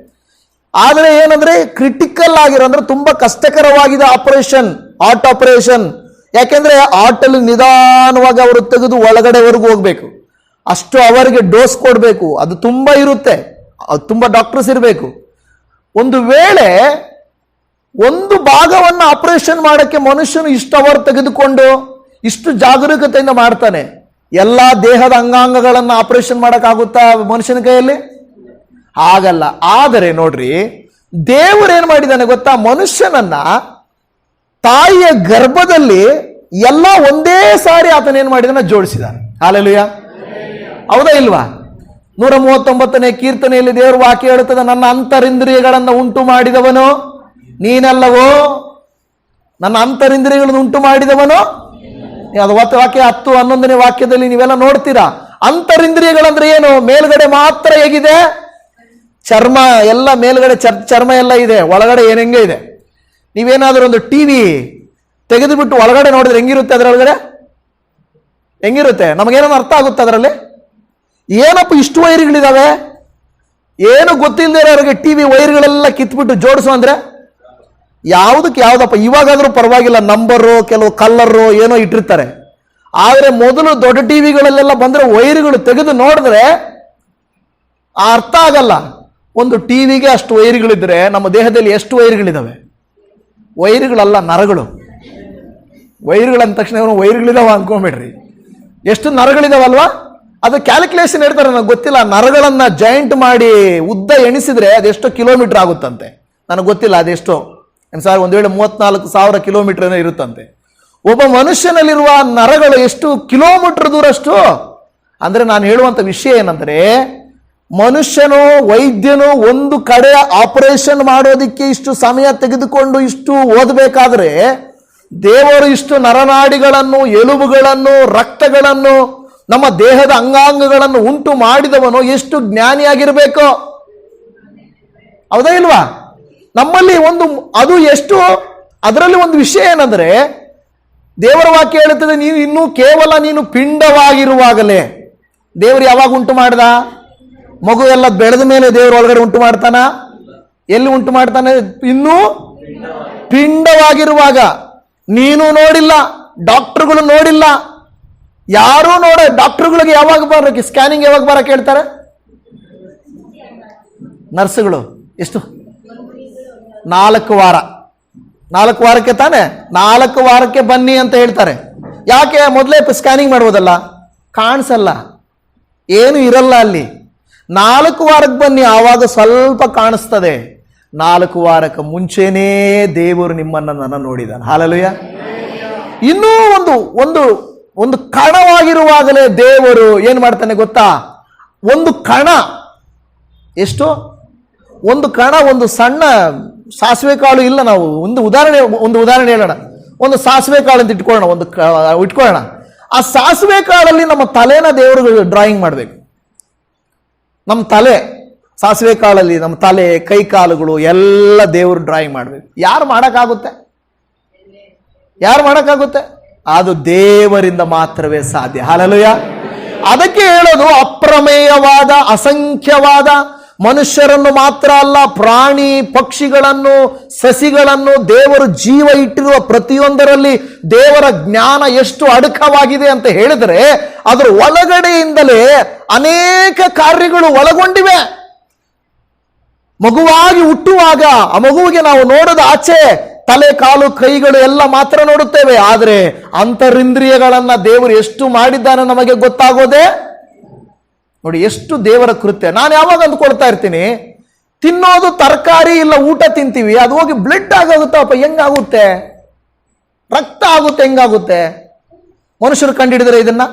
ಆದರೆ ಏನಂದ್ರೆ ಕ್ರಿಟಿಕಲ್ ಆಗಿರೋ, ಅಂದ್ರೆ ತುಂಬಾ ಕಷ್ಟಕರವಾಗಿದೆ ಆಪರೇಷನ್ ಹಾರ್ಟ್ ಆಪರೇಷನ್ ಯಾಕೆಂದ್ರೆ ಹಾರ್ಟ್ ಅಲ್ಲಿ ನಿಧಾನವಾಗಿ ಅವರು ತೆಗೆದು ಒಳಗಡೆವರೆಗೂ ಹೋಗ್ಬೇಕು. ಅಷ್ಟು ಅವರಿಗೆ ಡೋಸ್ ಕೊಡಬೇಕು. ಅದು ತುಂಬಾ ಇರುತ್ತೆ. ತುಂಬಾ ಡಾಕ್ಟರ್ಸ್ ಇರಬೇಕು. ಒಂದು ವೇಳೆ ಒಂದು ಭಾಗವನ್ನು ಆಪರೇಷನ್ ಮಾಡೋಕ್ಕೆ ಮನುಷ್ಯನು ಇಷ್ಟು ಅವರ್ ತೆಗೆದುಕೊಂಡು ಇಷ್ಟು ಜಾಗರೂಕತೆಯಿಂದ ಮಾಡ್ತಾನೆ. ಎಲ್ಲ ದೇಹದ ಅಂಗಾಂಗಗಳನ್ನು ಆಪರೇಷನ್ ಮಾಡೋಕ್ಕಾಗುತ್ತಾ ಮನುಷ್ಯನ ಕೈಯಲ್ಲಿ? ಆಗಲ್ಲ. ಆದರೆ ನೋಡ್ರಿ ಏನು ಮಾಡಿದ್ದಾನೆ ಗೊತ್ತಾ? ಮನುಷ್ಯನನ್ನ ತಾಯಿಯ ಗರ್ಭದಲ್ಲಿ ಎಲ್ಲ ಒಂದೇ ಸಾರಿ ಆತನ ಏನು ಮಾಡಿದಾನೆ? ಜೋಡಿಸಿದಾನೆ. ಹಾಲೆಲುಯ ಹೌದಾ ಇಲ್ವಾ? ನೂರ ಮೂವತ್ತೊಂಬತ್ತನೇ ಕೀರ್ತನೆಯಲ್ಲಿ ದೇವರು ವಾಕ್ಯ ಹೇಳುತ್ತದೆ, ನನ್ನ ಅಂತರಿಂದ್ರಿಯಗಳನ್ನು ಉಂಟು ಮಾಡಿದವನು ನೀನಲ್ಲವೋ? ನನ್ನ ಅಂತರಿಂದ್ರಿಯಗಳನ್ನು ಉಂಟು ಮಾಡಿದವನು ಅದು ವಾಕ್ಯ ಹತ್ತು ಹನ್ನೊಂದನೇ ವಾಕ್ಯದಲ್ಲಿ ನೀವೆಲ್ಲ ನೋಡ್ತೀರಾ? ಅಂತರಿಂದ್ರಿಯಗಳಂದ್ರೆ ಏನು? ಮೇಲ್ಗಡೆ ಮಾತ್ರ ಹೇಗಿದೆ? ಚರ್ಮ ಎಲ್ಲ ಮೇಲ್ಗಡೆ ಚರ್ ಚರ್ಮ ಎಲ್ಲ ಇದೆ. ಒಳಗಡೆ ಏನೇಂಗೆ ಇದೆ? ನೀವೇನಾದ್ರೂ ಒಂದು ಟಿವಿ ತೆಗೆದುಬಿಟ್ಟು ಒಳಗಡೆ ನೋಡಿದ್ರೆ ಹೆಂಗಿರುತ್ತೆ ಅದರೊಳಗಡೆ? ಹೆಂಗಿರುತ್ತೆ? ನಮಗೇನೋ ಅರ್ಥ ಆಗುತ್ತೆ ಅದರಲ್ಲಿ? ಏನಪ್ಪ ಇಷ್ಟು ವೈರ್ಗಳಿದಾವೆ? ಏನು ಗೊತ್ತಿಲ್ಲದೆ ಇರೋರಿಗೆ ಟಿವಿ ವೈರ್ಗಳೆಲ್ಲ ಕಿತ್ಬಿಟ್ಟು ಜೋಡಿಸು ಅಂದ್ರೆ? ಯಾವುದಕ್ಕೆ ಯಾವುದಪ್ಪ? ಇವಾಗಾದರೂ ಪರವಾಗಿಲ್ಲ ನಂಬರು ಕೆಲವು ಕಲ್ಲರು ಏನೋ ಇಟ್ಟಿರ್ತಾರೆ. ಆದರೆ ಮೊದಲು ದೊಡ್ಡ ಟಿವಿಗಳಲ್ಲೆಲ್ಲ ಬಂದ್ರೆ ವೈರ್ಗಳು ತೆಗೆದು ನೋಡಿದ್ರೆ ಅರ್ಥ ಆಗಲ್ಲ. ಒಂದು ಟಿವಿಗೆ ಅಷ್ಟು ವೈರ್ಗಳಿದ್ದರೆ ನಮ್ಮ ದೇಹದಲ್ಲಿ ಎಷ್ಟು ವೈರ್ಗಳಿದಾವೆ? ವೈರ್ಗಳಲ್ಲ, ನರಗಳು. ವೈರ್ಗಳಂದ ತಕ್ಷಣ ಏನೋ ವೈರ್ಗಳಿದಾವ ಅಂದ್ಕೊಂಬೇಡ್ರಿ ಎಷ್ಟು ನರಗಳಿದಾವಲ್ವಾ? ಅದು ಕ್ಯಾಲ್ಕುಲೇಷನ್ ಹೇಳ್ತಾರೆ ನನಗೆ ಗೊತ್ತಿಲ್ಲ. ನರಗಳನ್ನು ಜಾಯಿಂಟ್ ಮಾಡಿ ಉದ್ದ ಎಣಿಸಿದ್ರೆ ಅದೆಷ್ಟೋ ಕಿಲೋಮೀಟರ್ ಆಗುತ್ತಂತೆ. ನನಗೆ ಗೊತ್ತಿಲ್ಲ ಅದೆಷ್ಟು. ಸರ್ ಒಂದು ವೇಳೆ ಮೂವತ್ನಾಲ್ಕು ಸಾವಿರ ಕಿಲೋಮೀಟರ್ ಇರುತ್ತಂತೆ. ಒಬ್ಬ ಮನುಷ್ಯನಲ್ಲಿರುವ ನರಗಳು ಎಷ್ಟು ಕಿಲೋಮೀಟರ್ ದೂರಷ್ಟು? ಅಂದ್ರೆ ನಾನು ಹೇಳುವಂತ ವಿಷಯ ಏನಂದ್ರೆ, ಮನುಷ್ಯನು ವೈದ್ಯನು ಒಂದು ಕಡೆ ಆಪರೇಷನ್ ಮಾಡೋದಕ್ಕೆ ಇಷ್ಟು ಸಮಯ ತೆಗೆದುಕೊಂಡು ಇಷ್ಟು ಓದಬೇಕಾದ್ರೆ, ದೇವರು ಇಷ್ಟು ನರನಾಡಿಗಳನ್ನು, ಎಲುಬುಗಳನ್ನು, ರಕ್ತಗಳನ್ನು, ನಮ್ಮ ದೇಹದ ಅಂಗಾಂಗಗಳನ್ನು ಉಂಟು ಮಾಡಿದವನು ಎಷ್ಟು ಜ್ಞಾನಿಯಾಗಿರಬೇಕು? ಹೌದಾ ಇಲ್ವಾ? ನಮ್ಮಲ್ಲಿ ಒಂದು ಅದು ಎಷ್ಟು, ಅದರಲ್ಲಿ ಒಂದು ವಿಷಯ ಏನಂದ್ರೆ, ದೇವರ ವಾಕ್ಯ ಹೇಳುತ್ತದೆ, ನೀನು ಇನ್ನೂ ಕೇವಲ ನೀನು ಪಿಂಡವಾಗಿರುವಾಗಲೇ. ದೇವರು ಯಾವಾಗ ಉಂಟು ಮಾಡ್ದ? ಮಗು ಎಲ್ಲ ಬೆಳೆದ ಮೇಲೆ ದೇವರು ಒಳಗಡೆ ಉಂಟು ಮಾಡ್ತಾನ? ಎಲ್ಲಿ ಉಂಟು ಮಾಡ್ತಾನೆ? ಇನ್ನೂ ಪಿಂಡವಾಗಿರುವಾಗ. ನೀನು ನೋಡಿಲ್ಲ, ಡಾಕ್ಟರ್ಗಳು ನೋಡಿಲ್ಲ. ಯಾರೂ ನೋಡ, ಡಾಕ್ಟರ್ಗಳಿಗೆ ಯಾವಾಗ ಬರಕ್ಕೆ, ಸ್ಕ್ಯಾನಿಂಗ್ ಯಾವಾಗ ಬರಕ್ಕೆ ಹೇಳ್ತಾರೆ? ನರ್ಸ್ಗಳು. ಎಷ್ಟು ನಾಲ್ಕು ವಾರ. ನಾಲ್ಕು ವಾರಕ್ಕೆ ತಾನೆ? ನಾಲ್ಕು ವಾರಕ್ಕೆ ಬನ್ನಿ ಅಂತ ಹೇಳ್ತಾರೆ. ಯಾಕೆ? ಮೊದಲೇ ಸ್ಕ್ಯಾನಿಂಗ್ ಮಾಡ್ಬೋದಲ್ಲ? ಕಾಣಿಸಲ್ಲ. ಏನು ಇರಲ್ಲ ಅಲ್ಲಿ. ನಾಲ್ಕು ವಾರಕ್ಕೆ ಬನ್ನಿ, ಆವಾಗ ಸ್ವಲ್ಪ ಕಾಣಿಸ್ತದೆ. ನಾಲ್ಕು ವಾರಕ್ಕೆ ಮುಂಚೆನೇ ದೇವರು ನಿಮ್ಮನ್ನು ನನ್ನ ನೋಡಿದಾನೆ. ಹಾಲಲುಯ್ಯ ಇನ್ನೂ ಒಂದು ಒಂದು ಒಂದು ಕಣವಾಗಿರುವಾಗಲೇ ದೇವರು ಏನು ಮಾಡ್ತಾನೆ ಗೊತ್ತಾ? ಒಂದು ಕಣ. ಎಷ್ಟು? ಒಂದು ಕಣ, ಒಂದು ಸಣ್ಣ ಸಾಸಿವೆ ಕಾಳು ಇಲ್ಲ ನಾವು. ಒಂದು ಉದಾಹರಣೆ ಒಂದು ಉದಾಹರಣೆ ಹೇಳೋಣ. ಒಂದು ಸಾಸಿವೆ ಕಾಳು ಅಂತ ಇಟ್ಕೊಳ್ಳೋಣ, ಒಂದು ಇಟ್ಕೊಳ್ಳೋಣ. ಆ ಸಾಸಿವೆ ಕಾಳಲ್ಲಿ ನಮ್ಮ ತಲೆನ ದೇವರು ಡ್ರಾಯಿಂಗ್ ಮಾಡಬೇಕು. ನಮ್ಮ ತಲೆ, ಸಾಸಿವೆ ಕಾಳಲ್ಲಿ ನಮ್ಮ ತಲೆ, ಕೈ ಕಾಲುಗಳು ಎಲ್ಲ ದೇವರು ಡ್ರಾಯಿಂಗ್ ಮಾಡಬೇಕು. ಯಾರು ಮಾಡೋಕ್ಕಾಗುತ್ತೆ? ಯಾರು ಮಾಡೋಕ್ಕಾಗುತ್ತೆ? ಅದು ದೇವರಿಂದ ಮಾತ್ರವೇ ಸಾಧ್ಯ. ಹಾಲಲುಯ ಅದಕ್ಕೆ ಹೇಳೋದು ಅಪ್ರಮೇಯವಾದ, ಅಸಂಖ್ಯವಾದ ಮನುಷ್ಯರನ್ನು ಮಾತ್ರ ಅಲ್ಲ, ಪ್ರಾಣಿ, ಪಕ್ಷಿಗಳನ್ನು, ಸಸಿಗಳನ್ನು ದೇವರು ಜೀವ ಇಟ್ಟಿರುವ ಪ್ರತಿಯೊಂದರಲ್ಲಿ ದೇವರ ಜ್ಞಾನ ಎಷ್ಟು ಅಡಕವಾಗಿದೆ ಅಂತ ಹೇಳಿದರೆ, ಅದರ ಒಳಗಡೆಯಿಂದಲೇ ಅನೇಕ ಕಾರ್ಯಗಳು ಒಳಗೊಂಡಿವೆ. ಮಗುವಾಗಿ ಹುಟ್ಟುವಾಗ, ಆ ಮಗುವಿಗೆ ನಾವು ನೋಡದ ಆಚೆ ತಲೆ, ಕಾಲು, ಕೈಗಳು ಎಲ್ಲ ಮಾತ್ರ ನೋಡುತ್ತೇವೆ. ಆದರೆ ಅಂತರಿಂದ್ರಿಯಗಳನ್ನ ದೇವರು ಎಷ್ಟು ಮಾಡಿದ್ದಾನೆ ನಮಗೆ ಗೊತ್ತಾಗೋದೇ ನೋಡಿ ಎಷ್ಟು ದೇವರ ಕೃತ್ಯ. ನಾನು ಯಾವಾಗ ಅಂದ್ಕೊಳ್ತಾ ಇರ್ತೀನಿ, ತಿನ್ನೋದು ತರಕಾರಿ ಇಲ್ಲ ಊಟ ತಿಂತೀವಿ, ಅದು ಹೋಗಿ ಬ್ಲಡ್ ಆಗೋಗುತ್ತಪ್ಪ ಹೆಂಗಾಗುತ್ತೆ? ರಕ್ತ ಆಗುತ್ತೆ, ಹೆಂಗಾಗುತ್ತೆ? ಮನುಷ್ಯರು ಕಂಡಿಡಿದ್ರೆ ಇದನ್ನ?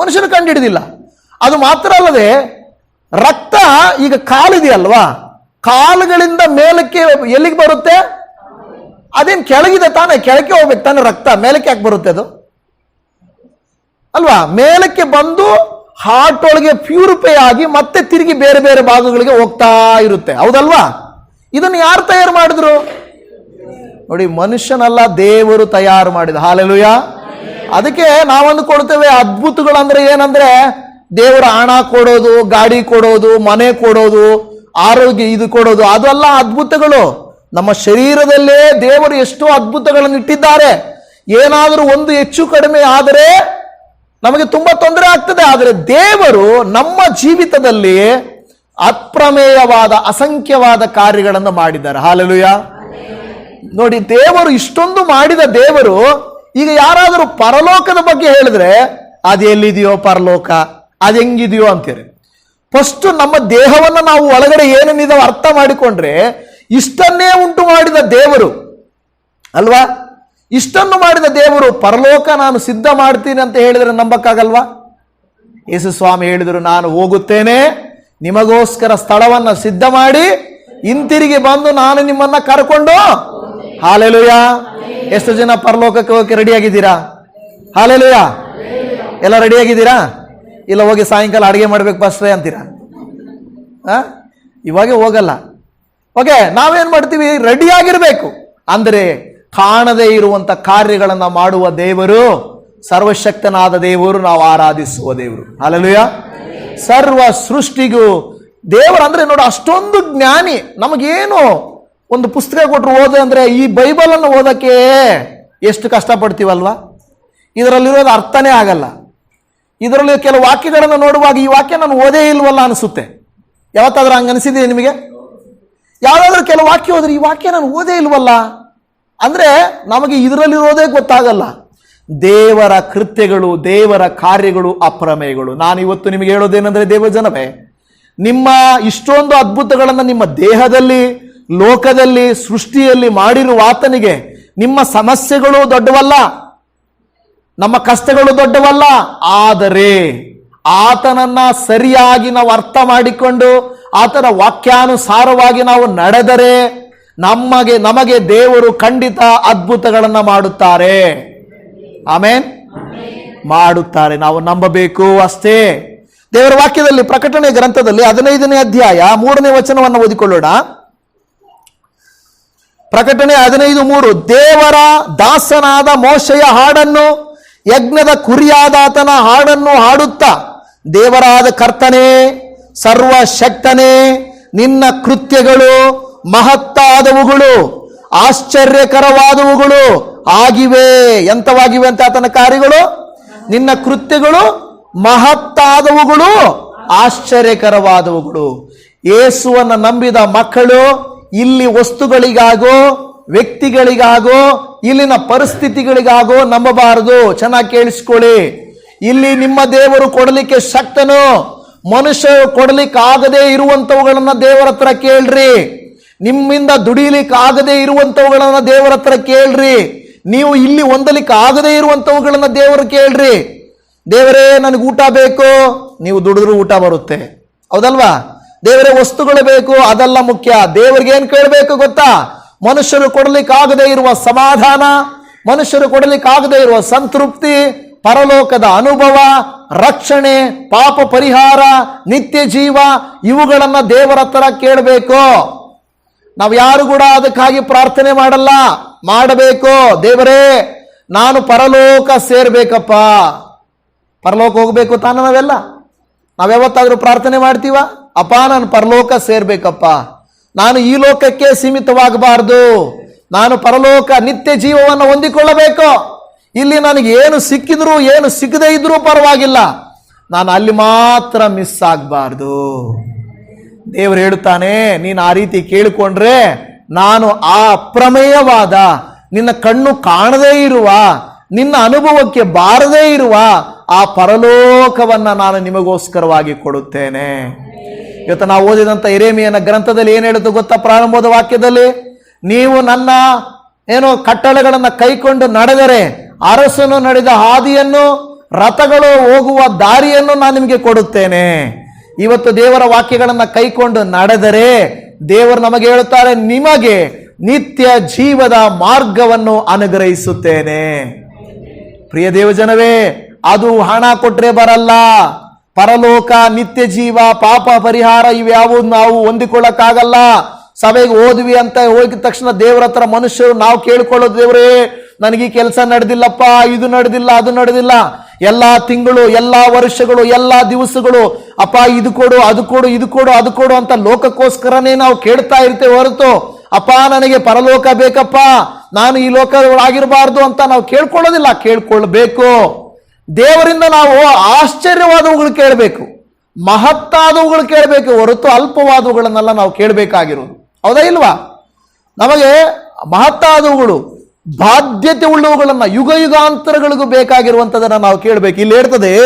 ಮನುಷ್ಯರು ಕಂಡಿಡಿದಿಲ್ಲ ಅದು ಮಾತ್ರ ಅಲ್ಲದೆ, ರಕ್ತ ಈಗ ಕಾಲಿದೆಯಲ್ವಾ ಕಾಲುಗಳಿಂದ ಮೇಲಕ್ಕೆ ಎಲ್ಲಿಗೆ ಬರುತ್ತೆ? ಅದೇನು ಕೆಳಗಿದೆ ತಾನೇ? ಕೆಳಕ್ಕೆ ಹೋಗ್ಬೇಕು ತಾನೇ ರಕ್ತ, ಮೇಲಕ್ಕೆ ಯಾಕೆ ಬರುತ್ತೆ ಅದು? ಅಲ್ವಾ? ಮೇಲಕ್ಕೆ ಬಂದು ಹಾರ್ಟ್ ಒಳಗೆ ಪ್ಯೂರಿಫೈ ಆಗಿ ಮತ್ತೆ ತಿರುಗಿ ಬೇರೆ ಬೇರೆ ಭಾಗಗಳಿಗೆ ಹೋಗ್ತಾ ಇರುತ್ತೆ. ಹೌದಲ್ವಾ? ಇದನ್ನು ಯಾರು ತಯಾರು ಮಾಡಿದ್ರು? ನೋಡಿ, ಮನುಷ್ಯನಲ್ಲ, ದೇವರು ತಯಾರು ಮಾಡಿದ. ಹಾಲೆಲುಯ ಅದಕ್ಕೆ ನಾವೊಂದು ಕೊಡ್ತೇವೆ ಅದ್ಭುತಗಳು ಅಂದ್ರೆ ಏನಂದ್ರೆ, ದೇವರ ಹಣ ಕೊಡೋದು, ಗಾಡಿ ಕೊಡೋದು, ಮನೆ ಕೊಡೋದು, ಆರೋಗ್ಯ ಇದು ಕೊಡೋದು. ಅದೆಲ್ಲ ಅದ್ಭುತಗಳು. ನಮ್ಮ ಶರೀರದಲ್ಲೇ ದೇವರು ಎಷ್ಟೋ ಅದ್ಭುತಗಳನ್ನು ಇಟ್ಟಿದ್ದಾರೆ. ಏನಾದರೂ ಒಂದು ಹೆಚ್ಚು ಕಡಿಮೆ ಆದರೆ ನಮಗೆ ತುಂಬಾ ತೊಂದರೆ ಆಗ್ತದೆ, ಆದರೆ ದೇವರು ನಮ್ಮ ಜೀವಿತದಲ್ಲಿ ಅಪ್ರಮೇಯವಾದ, ಅಸಂಖ್ಯವಾದ ಕಾರ್ಯಗಳನ್ನು ಮಾಡಿದ್ದಾರೆ. ಹಾಲಲುಯ. ನೋಡಿ, ದೇವರು ಇಷ್ಟೊಂದು ಮಾಡಿದ ದೇವರು, ಈಗ ಯಾರಾದರೂ ಪರಲೋಕದ ಬಗ್ಗೆ ಹೇಳಿದ್ರೆ, ಅದು ಎಲ್ಲಿದೆಯೋ ಪರಲೋಕ, ಅದು ಹೆಂಗಿದೆಯೋ ಅಂತೇಳಿ ಫಸ್ಟ್ ನಮ್ಮ ದೇಹವನ್ನು ನಾವು ಒಳಗಡೆ ಏನೇನಿದಾವೆ ಅರ್ಥ ಮಾಡಿಕೊಂಡ್ರೆ, ಇಷ್ಟನ್ನೇ ಉಂಟು ಮಾಡಿದ ದೇವರು, ಅಲ್ವಾ? ಇಷ್ಟನ್ನು ಮಾಡಿದ ದೇವರು ಪರಲೋಕ ನಾನು ಸಿದ್ಧ ಮಾಡ್ತೀನಿ ಅಂತ ಹೇಳಿದ್ರೆ ನಂಬಕ್ಕಾಗಲ್ವಾ? ಯೇಸು ಸ್ವಾಮಿ ಹೇಳಿದರು, ನಾನು ಹೋಗುತ್ತೇನೆ, ನಿಮಗೋಸ್ಕರ ಸ್ಥಳವನ್ನು ಸಿದ್ಧ ಮಾಡಿ, ಹಿಂತಿರುಗಿ ಬಂದು ನಾನು ನಿಮ್ಮನ್ನ ಕರ್ಕೊಂಡು ಹಾಲೆಲುಯ ಎಷ್ಟು ಜನ ಪರಲೋಕಕ್ಕೆ ಹೋಗಿ ರೆಡಿಯಾಗಿದ್ದೀರಾ ಹಾಲೆಲುಯ ಎಲ್ಲ ರೆಡಿಯಾಗಿದ್ದೀರಾ ಇಲ್ಲ ಹೋಗಿ ಸಾಯಂಕಾಲ ಅಡುಗೆ ಮಾಡ್ಬೇಕು ಬಸ್ರೇ ಅಂತೀರಾ? ಆ? ಇವಾಗೆ ಹೋಗಲ್ಲ. ಓಕೆ ನಾವೇನು ಮಾಡ್ತೀವಿ? ರೆಡಿಯಾಗಿರಬೇಕು ಅಂದರೆ ಕಾಣದೇ ಇರುವಂತ ಕಾರ್ಯಗಳನ್ನ ಮಾಡುವ ದೇವರು, ಸರ್ವಶಕ್ತನಾದ ದೇವರು, ನಾವು ಆರಾಧಿಸುವ ದೇವರು. ಅಲ್ಲಲುಯ ಸರ್ವ ಸೃಷ್ಟಿಗೂ ದೇವರು ಅಂದ್ರೆ ನೋಡು, ಅಷ್ಟೊಂದು ಜ್ಞಾನಿ. ನಮಗೇನು ಒಂದು ಪುಸ್ತಕ ಕೊಟ್ಟರು ಓದೋ ಅಂದ್ರೆ ಈ ಬೈಬಲ್ ಅನ್ನು ಓದಕ್ಕೆ ಎಷ್ಟು ಕಷ್ಟಪಡ್ತೀವಲ್ವಾ? ಇದರಲ್ಲಿರೋದು ಅರ್ಥನೇ ಆಗಲ್ಲ. ಇದರಲ್ಲಿ ಕೆಲವು ವಾಕ್ಯಗಳನ್ನು ನೋಡುವಾಗ ಈ ವಾಕ್ಯ ನಾನು ಓದೇ ಇಲ್ವಲ್ಲ ಅನಿಸುತ್ತೆ. ಯಾವತ್ತಾದ್ರೂ ಹಂಗೆ ನಿಮಗೆ? ಯಾವ್ದಾದ್ರೂ ಕೆಲವು ವಾಕ್ಯ ಹೋದ್ರೆ ಈ ವಾಕ್ಯ ನಾನು ಓದೇ ಇಲ್ವಲ್ಲ? ಅಂದ್ರೆ ನಮಗೆ ಇದರಲ್ಲಿರೋದೇ ಗೊತ್ತಾಗಲ್ಲ. ದೇವರ ಕೃತ್ಯಗಳು, ದೇವರ ಕಾರ್ಯಗಳು ಅಪ್ರಮೇಯಗಳು. ನಾನು ಇವತ್ತು ನಿಮಗೆ ಹೇಳೋದೇನೆಂದರೆ ದೇವ ಜನವೇ ನಿಮ್ಮ ಇಷ್ಟೊಂದು ಅದ್ಭುತಗಳನ್ನು ನಿಮ್ಮ ದೇಹದಲ್ಲಿ, ಲೋಕದಲ್ಲಿ, ಸೃಷ್ಟಿಯಲ್ಲಿ ಮಾಡಿರುವ ಆತನಿಗೆ ನಿಮ್ಮ ಸಮಸ್ಯೆಗಳು ದೊಡ್ಡವಲ್ಲ, ನಮ್ಮ ಕಷ್ಟಗಳು ದೊಡ್ಡವಲ್ಲ. ಆದರೆ ಆತನನ್ನ ಸರಿಯಾಗಿ ನಾವು ಅರ್ಥ ಮಾಡಿಕೊಂಡು, ಆತನ ವಾಕ್ಯಾನುಸಾರವಾಗಿ ನಾವು ನಡೆದರೆ ನಮಗೆ ನಮಗೆ ದೇವರು ಖಂಡಿತ ಅದ್ಭುತಗಳನ್ನು ಮಾಡುತ್ತಾರೆ. ಆಮೇನ್? ಮಾಡುತ್ತಾರೆ. ನಾವು ನಂಬಬೇಕು ಅಷ್ಟೇ. ದೇವರ ವಾಕ್ಯದಲ್ಲಿ, ಪ್ರಕಟಣೆ ಗ್ರಂಥದಲ್ಲಿ ಹದಿನೈದನೇ ಅಧ್ಯಾಯ ಮೂರನೇ ವಚನವನ್ನು ಓದಿಕೊಳ್ಳೋಣ. ಪ್ರಕಟಣೆ ಹದಿನೈದು ಮೂರು, ದೇವರ ದಾಸನಾದ ಮೋಶೆಯ ಹಾಡನ್ನು, ಯಜ್ಞದ ಕುರಿಯಾದಾತನ ಹಾಡನ್ನು ಹಾಡುತ್ತಾ, ದೇವರಾದ ಕರ್ತನೇ, ಸರ್ವಶಕ್ತನೇ, ನಿನ್ನ ಕೃತ್ಯಗಳು ಮಹತ್ತಾದವುಗಳು, ಆಶ್ಚರ್ಯಕರವಾದವುಗಳು ಆಗಿವೆ. ಎಂತವಾಗಿವೆ ಅಂತ ಆತನ ಕಾರ್ಯಗಳು? ನಿನ್ನ ಕೃತ್ಯಗಳು ಮಹತ್ತಾದವುಗಳು, ಆಶ್ಚರ್ಯಕರವಾದವುಗಳು. ಯೇಸುವನ್ನು ನಂಬಿದ ಮಕ್ಕಳು ಇಲ್ಲಿ ವಸ್ತುಗಳಿಗಾಗೋ, ವ್ಯಕ್ತಿಗಳಿಗಾಗೋ, ಇಲ್ಲಿನ ಪರಿಸ್ಥಿತಿಗಳಿಗಾಗೋ ನಂಬಬಾರದು. ಚೆನ್ನಾಗಿ ಕೇಳಿಸ್ಕೊಳ್ಳಿ. ಇಲ್ಲಿ ನಿಮ್ಮ ದೇವರು ಕೊಡಲಿಕ್ಕೆ ಶಕ್ತನು. ಮನುಷ್ಯ ಕೊಡಲಿಕ್ಕೆ ಆಗದೇ ಇರುವಂತವುಗಳನ್ನ ದೇವರ ಹತ್ರ ಕೇಳ್ರಿ. ನಿಮ್ಮಿಂದ ದುಡಿಲಿಕ್ಕೆ ಆಗದೆ ಇರುವಂತವುಗಳನ್ನ ದೇವರ ಹತ್ರ ಕೇಳ್ರಿ. ನೀವು ಇಲ್ಲಿ ಹೊಂದಲಿಕ್ಕೆ ಆಗದೆ ಇರುವಂತವುಗಳನ್ನ ದೇವರು ಕೇಳ್ರಿ. ದೇವರೇ, ನನಗೆ ಊಟ ಬೇಕು. ನೀವು ದುಡಿದ್ರು ಊಟ ಬರುತ್ತೆ. ಹೌದಲ್ವಾ? ದೇವರೇ, ವಸ್ತುಗಳು ಬೇಕು, ಅದೆಲ್ಲ ಮುಖ್ಯ. ದೇವರಿಗೆ ಏನ್ ಕೇಳಬೇಕು ಗೊತ್ತಾ? ಮನುಷ್ಯರು ಕೊಡಲಿಕ್ಕೆ ಆಗದೆ ಇರುವ ಸಮಾಧಾನ, ಮನುಷ್ಯರು ಕೊಡಲಿಕ್ಕೆ ಆಗದೆ ಇರುವ ಸಂತೃಪ್ತಿ, ಪರಲೋಕದ ಅನುಭವ, ರಕ್ಷಣೆ, ಪಾಪ ಪರಿಹಾರ ನಿತ್ಯ ಜೀವ ಇವುಗಳನ್ನ ದೇವರ ಹತ್ರ ಕೇಳಬೇಕು. ನಾವು ಯಾರು ಕೂಡ ಅದಕ್ಕಾಗಿ ಪ್ರಾರ್ಥನೆ ಮಾಡಲ್ಲ. ಮಾಡಬೇಕು. ದೇವರೇ, ನಾನು ಪರಲೋಕ ಸೇರ್ಬೇಕಪ್ಪ. ಪರಲೋಕ ಹೋಗ್ಬೇಕು ತಾನ ನಾವೆಲ್ಲ? ನಾವ್ಯಾವತ್ತಾದ್ರೂ ಪ್ರಾರ್ಥನೆ ಮಾಡ್ತೀವ? ಅಪ್ಪ, ನಾನು ಪರಲೋಕ ಸೇರ್ಬೇಕಪ್ಪ. ನಾನು ಈ ಲೋಕಕ್ಕೆ ಸೀಮಿತವಾಗಬಾರ್ದು. ನಾನು ಪರಲೋಕ ನಿತ್ಯ ಜೀವವನ್ನು ಹೊಂದಿಕೊಳ್ಳಬೇಕು. ಇಲ್ಲಿ ನನಗೆ ಏನು ಸಿಕ್ಕಿದ್ರು, ಏನು ಸಿಕ್ಕದೇ ಇದ್ರೂ ಪರವಾಗಿಲ್ಲ. ನಾನು ಅಲ್ಲಿ ಮಾತ್ರ ಮಿಸ್ ಆಗಬಾರ್ದು. ದೇವರು ಹೇಳುತ್ತಾನೆ, ನೀನು ಆ ರೀತಿ ಕೇಳಿಕೊಂಡ್ರೆ ನಾನು ಆ ಅಪ್ರಮೇಯವಾದ ನಿನ್ನ ಕಣ್ಣು ಕಾಣದೇ ಇರುವ, ನಿನ್ನ ಅನುಭವಕ್ಕೆ ಬಾರದೇ ಇರುವ ಆ ಪರಲೋಕವನ್ನ ನಾನು ನಿಮಗೋಸ್ಕರವಾಗಿ ಕೊಡುತ್ತೇನೆ. ಇವತ್ತು ನಾವು ಓದಿದಂತ ಎರೇಮಿಯನ ಗ್ರಂಥದಲ್ಲಿ ಏನು ಹೇಳುತ್ತೆ ಗೊತ್ತಾ ಪ್ರಾರಂಭದ ವಾಕ್ಯದಲ್ಲಿ? ನೀವು ನನ್ನ ಏನು ಕಟ್ಟಳೆಗಳನ್ನು ಕೈಕೊಂಡು ನಡೆದರೆ, ಅರಸನು ನಡೆದ ಹಾದಿಯನ್ನು, ರಥಗಳು ಹೋಗುವ ದಾರಿಯನ್ನು ನಾನು ನಿಮಗೆ ಕೊಡುತ್ತೇನೆ. ಇವತ್ತು ದೇವರ ವಾಕ್ಯಗಳನ್ನ ಕೈಕೊಂಡು ನಡೆದರೆ ದೇವರು ನಮಗೆ ಹೇಳುತ್ತಾರೆ, ನಿಮಗೆ ನಿತ್ಯ ಜೀವದ ಮಾರ್ಗವನ್ನು ಅನುಗ್ರಹಿಸುತ್ತೇನೆ. ಪ್ರಿಯ ದೇವಜನವೇ, ಅದು ಹಣ ಕೊಟ್ರೆ ಬರಲ್ಲ. ಪರಲೋಕ ನಿತ್ಯ ಜೀವ, ಪಾಪ ಪರಿಹಾರ ಇವ್ಯಾವು ನಾವು ಹೊಂದಿಕೊಳ್ಳಕ್ಕಾಗಲ್ಲ. ಸಭೆಗೆ ಓದ್ವಿ ಅಂತ ಹೋಗಿದ ತಕ್ಷಣ ದೇವರ ಹತ್ರ ಮನುಷ್ಯರು ನಾವು ಕೇಳ್ಕೊಳ್ಳೋದು ದೇವರೇ ನನಗೆ ಈ ಕೆಲಸ ನಡೆದಿಲ್ಲಪ್ಪ, ಇದು ನಡೆದಿಲ್ಲ, ಅದು ನಡೆದಿಲ್ಲ. ಎಲ್ಲಾ ತಿಂಗಳು, ಎಲ್ಲಾ ವರ್ಷಗಳು, ಎಲ್ಲಾ ದಿವಸಗಳು, ಅಪ್ಪ, ಇದು ಕೊಡು, ಅದು ಕೊಡು, ಇದು ಕೊಡು, ಅದು ಕೊಡು ಅಂತ ಲೋಕಕ್ಕೋಸ್ಕರನೇ ನಾವು ಕೇಳ್ತಾ ಇರ್ತೇವೆ ಹೊರತು, ಅಪ್ಪ, ನನಗೆ ಪರಲೋಕ ಬೇಕಪ್ಪ, ನಾನು ಈ ಲೋಕವಾಗಿರಬಾರ್ದು ಅಂತ ನಾವು ಕೇಳ್ಕೊಳ್ಳೋದಿಲ್ಲ. ಕೇಳ್ಕೊಳ್ಬೇಕು. ದೇವರಿಂದ ನಾವು ಆಶ್ಚರ್ಯವಾದವುಗಳು ಕೇಳಬೇಕು. ಮಹತ್ತಾದವುಗಳು ಕೇಳಬೇಕು. ಹೊರತು ಅಲ್ಪವಾದವುಗಳನ್ನೆಲ್ಲ ನಾವು ಕೇಳಬೇಕಾಗಿರೋದು ಹೌದಾ ಇಲ್ವಾ? ನಮಗೆ ಮಹತ್ತಾದವುಗಳು ಬಾಧ್ಯತೆ ಉಳ್ಳವುಗಳನ್ನ ಯುಗ ಯುಗಾಂತರಗಳಿಗೂ ಬೇಕಾಗಿರುವಂಥದ್ದನ್ನ ನಾವು ಕೇಳಬೇಕು. ಇಲ್ಲಿ ಹೇಳ್ತದೆ,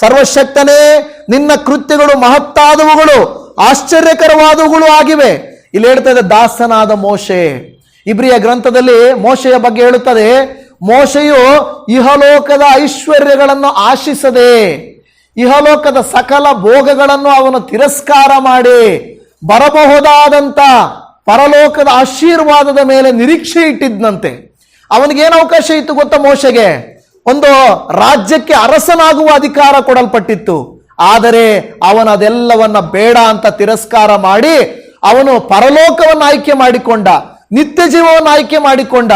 ಸರ್ವಶಕ್ತನೇ, ನಿನ್ನ ಕೃತ್ಯಗಳು ಮಹತ್ತಾದವುಗಳು, ಆಶ್ಚರ್ಯಕರವಾದವುಗಳು ಆಗಿವೆ. ಇಲ್ಲಿ ಹೇಳ್ತದೆ, ದಾಸನಾದ ಮೋಶೆ. ಇಬ್ರಿಯ ಗ್ರಂಥದಲ್ಲಿ ಮೋಶೆಯ ಬಗ್ಗೆ ಹೇಳುತ್ತದೆ, ಮೋಶೆಯು ಇಹಲೋಕದ ಐಶ್ವರ್ಯಗಳನ್ನು ಆಶಿಸದೆ, ಇಹಲೋಕದ ಸಕಲ ಭೋಗಗಳನ್ನು ಅವನು ತಿರಸ್ಕಾರ ಮಾಡಿ ಬರಬಹುದಾದಂಥ ಪರಲೋಕದ ಆಶೀರ್ವಾದದ ಮೇಲೆ ನಿರೀಕ್ಷೆ ಇಟ್ಟಿದ್ನಂತೆ. ಅವನಿಗೇನು ಅವಕಾಶ ಇತ್ತು ಗೊತ್ತಾ ಮೋಶೆಗೆ? ಒಂದು ರಾಜ್ಯಕ್ಕೆ ಅರಸನಾಗುವ ಅಧಿಕಾರ ಕೊಡಲ್ಪಟ್ಟಿತ್ತು. ಆದರೆ ಅವನ ಅದೆಲ್ಲವನ್ನ ಬೇಡ ಅಂತ ತಿರಸ್ಕಾರ ಮಾಡಿ ಅವನು ಪರಲೋಕವನ್ನು ಆಯ್ಕೆ ಮಾಡಿಕೊಂಡ, ನಿತ್ಯ ಜೀವವನ್ನು ಆಯ್ಕೆ ಮಾಡಿಕೊಂಡ.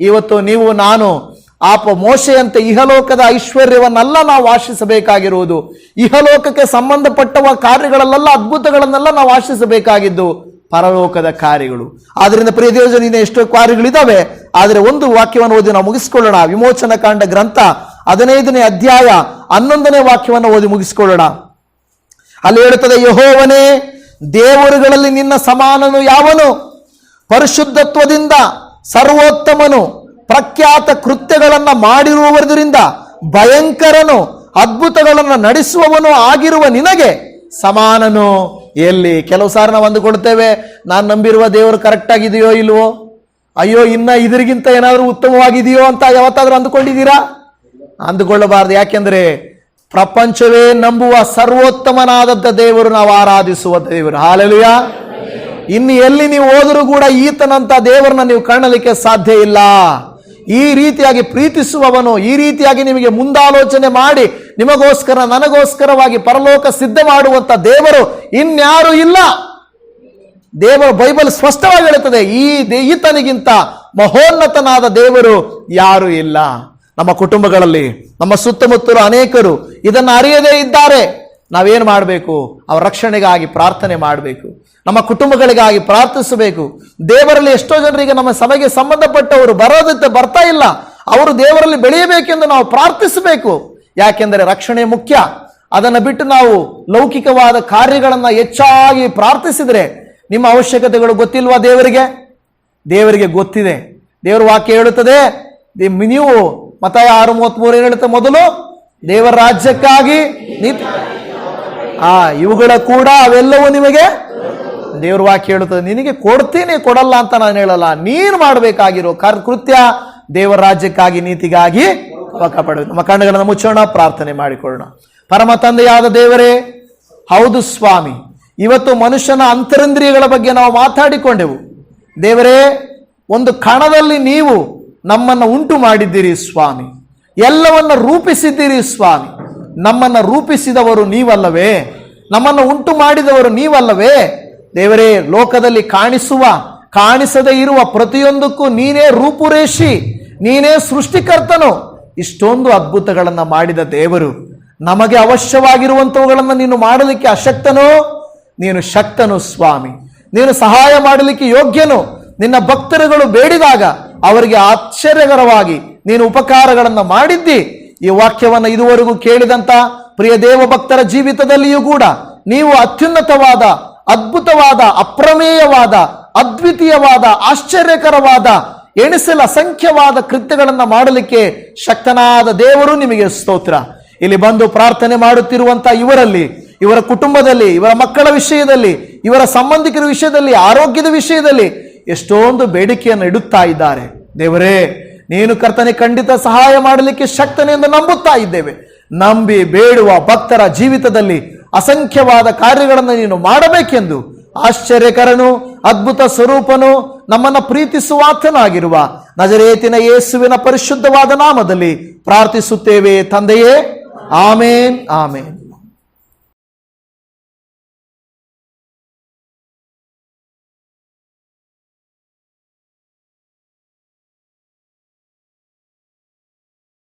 ಇವತ್ತು ನೀವು, ನಾನು, ಆಪ ಮೋಶೆಯಂತೆ ಇಹಲೋಕದ ಐಶ್ವರ್ಯವನ್ನೆಲ್ಲ ನಾವು ಆಶಿಸಬೇಕಾಗಿರುವುದು. ಇಹಲೋಕಕ್ಕೆ ಸಂಬಂಧಪಟ್ಟವ ಕಾರ್ಯಗಳಲ್ಲೆಲ್ಲ, ಅದ್ಭುತಗಳನ್ನೆಲ್ಲ ನಾವು ಆಶಿಸಬೇಕಾಗಿದ್ದು ಪರಲೋಕದ ಕಾರ್ಯಗಳು. ಆದ್ರಿಂದ ಪ್ರಿಯ ದೇವಜನ ಎಷ್ಟೋ ಕಾರ್ಯಗಳಿದಾವೆ ಆದರೆ ಒಂದು ವಾಕ್ಯವನ್ನು ಓದಿ ನಾವು ಮುಗಿಸ್ಕೊಳ್ಳೋಣ. ವಿಮೋಚನ ಕಾಂಡ ಗ್ರಂಥ ಹದಿನೈದನೇ ಅಧ್ಯಾಯ ಹನ್ನೊಂದನೇ ವಾಕ್ಯವನ್ನು ಓದಿ ಮುಗಿಸ್ಕೊಳ್ಳೋಣ. ಅಲ್ಲಿ ಹೇಳುತ್ತದೆ, ಯಹೋವನೇ, ದೇವರುಗಳಲ್ಲಿ ನಿನ್ನ ಸಮಾನನು ಯಾವನು? ಪರಿಶುದ್ಧತ್ವದಿಂದ ಸರ್ವೋತ್ತಮನು, ಪ್ರಖ್ಯಾತ ಕೃತ್ಯಗಳನ್ನು ಮಾಡಿರುವವರದರಿಂದ ಭಯಂಕರನು, ಅದ್ಭುತಗಳನ್ನು ನಡೆಸುವವನು ಆಗಿರುವ ನಿನಗೆ ಸಮಾನನು. ಎಲ್ಲಿ? ಕೆಲವು ಸಾರಿ ನಾವು ಅಂದುಕೊಳ್ತೇವೆ, ನಾನು ನಂಬಿರುವ ದೇವರು ಕರೆಕ್ಟ್ ಆಗಿದೆಯೋ ಇಲ್ವೋ? ಅಯ್ಯೋ, ಇನ್ನ ಇದರಿಗಿಂತ ಏನಾದರೂ ಉತ್ತಮವಾಗಿದೆಯೋ ಅಂತ ಯಾವತ್ತಾದ್ರೂ ಅಂದುಕೊಂಡಿದ್ದೀರಾ? ಅಂದುಕೊಳ್ಳಬಾರದು. ಯಾಕೆಂದ್ರೆ ಪ್ರಪಂಚವೇ ನಂಬುವ ಸರ್ವೋತ್ತಮನಾದದ್ದ ದೇವರು ನಾವು ಆರಾಧಿಸುವ ದೇವರು. ಹಾಲೆಲುಯ. ಇನ್ನು ಎಲ್ಲಿ ನೀವು ಹೋದರೂ ಕೂಡ ಈತನಂತ ದೇವರನ್ನ ನೀವು ಕಾಣಲಿಕ್ಕೆ ಸಾಧ್ಯ ಇಲ್ಲ. ಈ ರೀತಿಯಾಗಿ ಪ್ರೀತಿಸುವವನು, ಈ ರೀತಿಯಾಗಿ ನಿಮಗೆ ಮುಂದಾಲೋಚನೆ ಮಾಡಿ, ನಿಮಗೋಸ್ಕರ, ನನಗೋಸ್ಕರವಾಗಿ ಪರಲೋಕ ಸಿದ್ಧ ಮಾಡುವಂತ ದೇವರು ಇನ್ಯಾರು ಇಲ್ಲ. ದೇವರು ಬೈಬಲ್ ಸ್ಪಷ್ಟವಾಗಿ ಹೇಳುತ್ತದೆ, ಈ ಈತನಿಗಿಂತ ಮಹೋನ್ನತನಾದ ದೇವರು ಯಾರು ಇಲ್ಲ. ನಮ್ಮ ಕುಟುಂಬಗಳಲ್ಲಿ, ನಮ್ಮ ಸುತ್ತಮುತ್ತಲು ಅನೇಕರು ಇದನ್ನು ಅರಿಯದೇ ಇದ್ದಾರೆ. ನಾವೇನು ಮಾಡಬೇಕು? ಅವರ ರಕ್ಷಣೆಗಾಗಿ ಪ್ರಾರ್ಥನೆ ಮಾಡಬೇಕು. ನಮ್ಮ ಕುಟುಂಬಗಳಿಗಾಗಿ ಪ್ರಾರ್ಥಿಸಬೇಕು. ದೇವರಲ್ಲಿ ಎಷ್ಟೋ ಜನರಿಗೆ ನಮ್ಮ ಸಭೆಗೆ ಸಂಬಂಧಪಟ್ಟವರು ಬರೋದಕ್ಕೆ ಬರ್ತಾ ಇಲ್ಲ. ಅವರು ದೇವರಲ್ಲಿ ಬೆಳೆಯಬೇಕೆಂದು ನಾವು ಪ್ರಾರ್ಥಿಸಬೇಕು. ಯಾಕೆಂದರೆ ರಕ್ಷಣೆ ಮುಖ್ಯ. ಅದನ್ನು ಬಿಟ್ಟು ನಾವು ಲೌಕಿಕವಾದ ಕಾರ್ಯಗಳನ್ನು ಹೆಚ್ಚಾಗಿ ಪ್ರಾರ್ಥಿಸಿದರೆ ನಿಮ್ಮ ಅವಶ್ಯಕತೆಗಳು ಗೊತ್ತಿಲ್ವಾ ದೇವರಿಗೆ? ದೇವರಿಗೆ ಗೊತ್ತಿದೆ. ದೇವರ ವಾಕ್ಯ ಹೇಳುತ್ತದೆ ನೀವು ಮತ ಆರು ಮೂವತ್ಮೂರು ಏನು ಹೇಳುತ್ತೆ ಮೊದಲು? ದೇವರ ರಾಜ್ಯಕ್ಕಾಗಿ ಆ, ಇವುಗಳ ಕೂಡ ಅವೆಲ್ಲವೂ ನಿಮಗೆ ದೇವ್ರ ವಾಕ್ಯ ಹೇಳುತ್ತದೆ. ನಿನಗೆ ಕೊಡ್ತೀನಿ, ಕೊಡಲ್ಲ ಅಂತ ನಾನು ಹೇಳಲ್ಲ. ನೀನು ಮಾಡಬೇಕಾಗಿರೋ ಕರ್, ಕೃತ್ಯ ದೇವರ ರಾಜ್ಯಕ್ಕಾಗಿ, ನೀತಿಗಾಗಿ ಪಡಬೇಕು ನಮ್ಮ ಕಣ್ಣುಗಳನ್ನು ಮುಚ್ಚೋಣ, ಪ್ರಾರ್ಥನೆ ಮಾಡಿಕೊಳ್ಳೋಣ. ಪರಮ ತಂದೆಯಾದ ದೇವರೇ, ಹೌದು ಸ್ವಾಮಿ. ಇವತ್ತು ಮನುಷ್ಯನ ಅಂತರಂದ್ರಿಯಗಳ ಬಗ್ಗೆ ನಾವು ಮಾತಾಡಿಕೊಂಡೆವು. ದೇವರೇ, ಒಂದು ಕಣದಲ್ಲಿ ನೀವು ನಮ್ಮನ್ನು ಉಂಟು ಮಾಡಿದ್ದೀರಿ ಸ್ವಾಮಿ. ಎಲ್ಲವನ್ನ ರೂಪಿಸಿದ್ದೀರಿ ಸ್ವಾಮಿ. ನಮ್ಮನ್ನು ರೂಪಿಸಿದವರು ನೀವಲ್ಲವೇ? ನಮ್ಮನ್ನು ಉಂಟು ಮಾಡಿದವರು ನೀವಲ್ಲವೇ? ದೇವರೇ, ಲೋಕದಲ್ಲಿ ಕಾಣಿಸುವ, ಕಾಣಿಸದೇ ಇರುವ ಪ್ರತಿಯೊಂದಕ್ಕೂ ನೀನೇ ರೂಪುರೇಷಿ, ನೀನೇ ಸೃಷ್ಟಿಕರ್ತನು. ಇಷ್ಟೊಂದು ಅದ್ಭುತಗಳನ್ನು ಮಾಡಿದ ದೇವರು. ನಮಗೆ ಅವಶ್ಯವಾಗಿರುವಂಥವುಗಳನ್ನು ನೀನು ಮಾಡಲಿಕ್ಕೆ ಅಶಕ್ತನೋ? ನೀನು ಶಕ್ತನು ಸ್ವಾಮಿ. ನೀನು ಸಹಾಯ ಮಾಡಲಿಕ್ಕೆ ಯೋಗ್ಯನು. ನಿನ್ನ ಭಕ್ತರುಗಳು ಬೇಡಿದಾಗ ಅವರಿಗೆ ಆಶ್ಚರ್ಯಕರವಾಗಿ ನೀನು ಉಪಕಾರಗಳನ್ನು ಮಾಡಿದ್ದಿ. ಈ ವಾಕ್ಯವನ್ನು ಇದುವರೆಗೂ ಕೇಳಿದಂತ ಪ್ರಿಯ ದೇವ ಭಕ್ತರ ಜೀವಿತದಲ್ಲಿಯೂ ಕೂಡ ನೀವು ಅತ್ಯುನ್ನತವಾದ, ಅದ್ಭುತವಾದ, ಅಪ್ರಮೇಯವಾದ, ಅದ್ವಿತೀಯವಾದ, ಆಶ್ಚರ್ಯಕರವಾದ ಎಣಿಸಲ ಅಸಂಖ್ಯವಾದ ಕೃತ್ಯಗಳನ್ನು ಮಾಡಲಿಕ್ಕೆ ಶಕ್ತನಾದ ದೇವರು ನಿಮಗೆ ಸ್ತೋತ್ರ. ಇಲ್ಲಿ ಬಂದು ಪ್ರಾರ್ಥನೆ ಮಾಡುತ್ತಿರುವಂತಹ ಇವರಲ್ಲಿ, ಇವರ ಕುಟುಂಬದಲ್ಲಿ, ಇವರ ಮಕ್ಕಳ ವಿಷಯದಲ್ಲಿ, ಇವರ ಸಂಬಂಧಿಕರ ವಿಷಯದಲ್ಲಿ, ಆರೋಗ್ಯದ ವಿಷಯದಲ್ಲಿ ಎಷ್ಟೊಂದು ಬೇಡಿಕೆಯನ್ನು ಇಡುತ್ತಾ ಇದ್ದಾರೆ. ದೇವರೇ, ನೀನು ಕರ್ತನೆ ಖಂಡಿತ ಸಹಾಯ ಮಾಡಲಿಕ್ಕೆ ಶಕ್ತನೆ ಎಂದು ನಂಬುತ್ತಾ ಇದ್ದೇವೆ. ನಂಬಿ ಬೇಡುವ ಭಕ್ತರ ಜೀವಿತದಲ್ಲಿ ಅಸಂಖ್ಯವಾದ ಕಾರ್ಯಗಳನ್ನು ನೀನು ಮಾಡಬೇಕೆಂದು ಆಶ್ಚರ್ಯಕರನು, ಅದ್ಭುತ ಸ್ವರೂಪನು, ನಮ್ಮನ್ನ ಪ್ರೀತಿಸುವಾತನಾಗಿರುವ ನಜರೇತಿನ ಯೇಸುವಿನ ಪರಿಶುದ್ಧವಾದ ನಾಮದಲ್ಲಿ ಪ್ರಾರ್ಥಿಸುತ್ತೇವೆ ತಂದೆಯೇ. ಆಮೇನ್ ಆಮೇನ್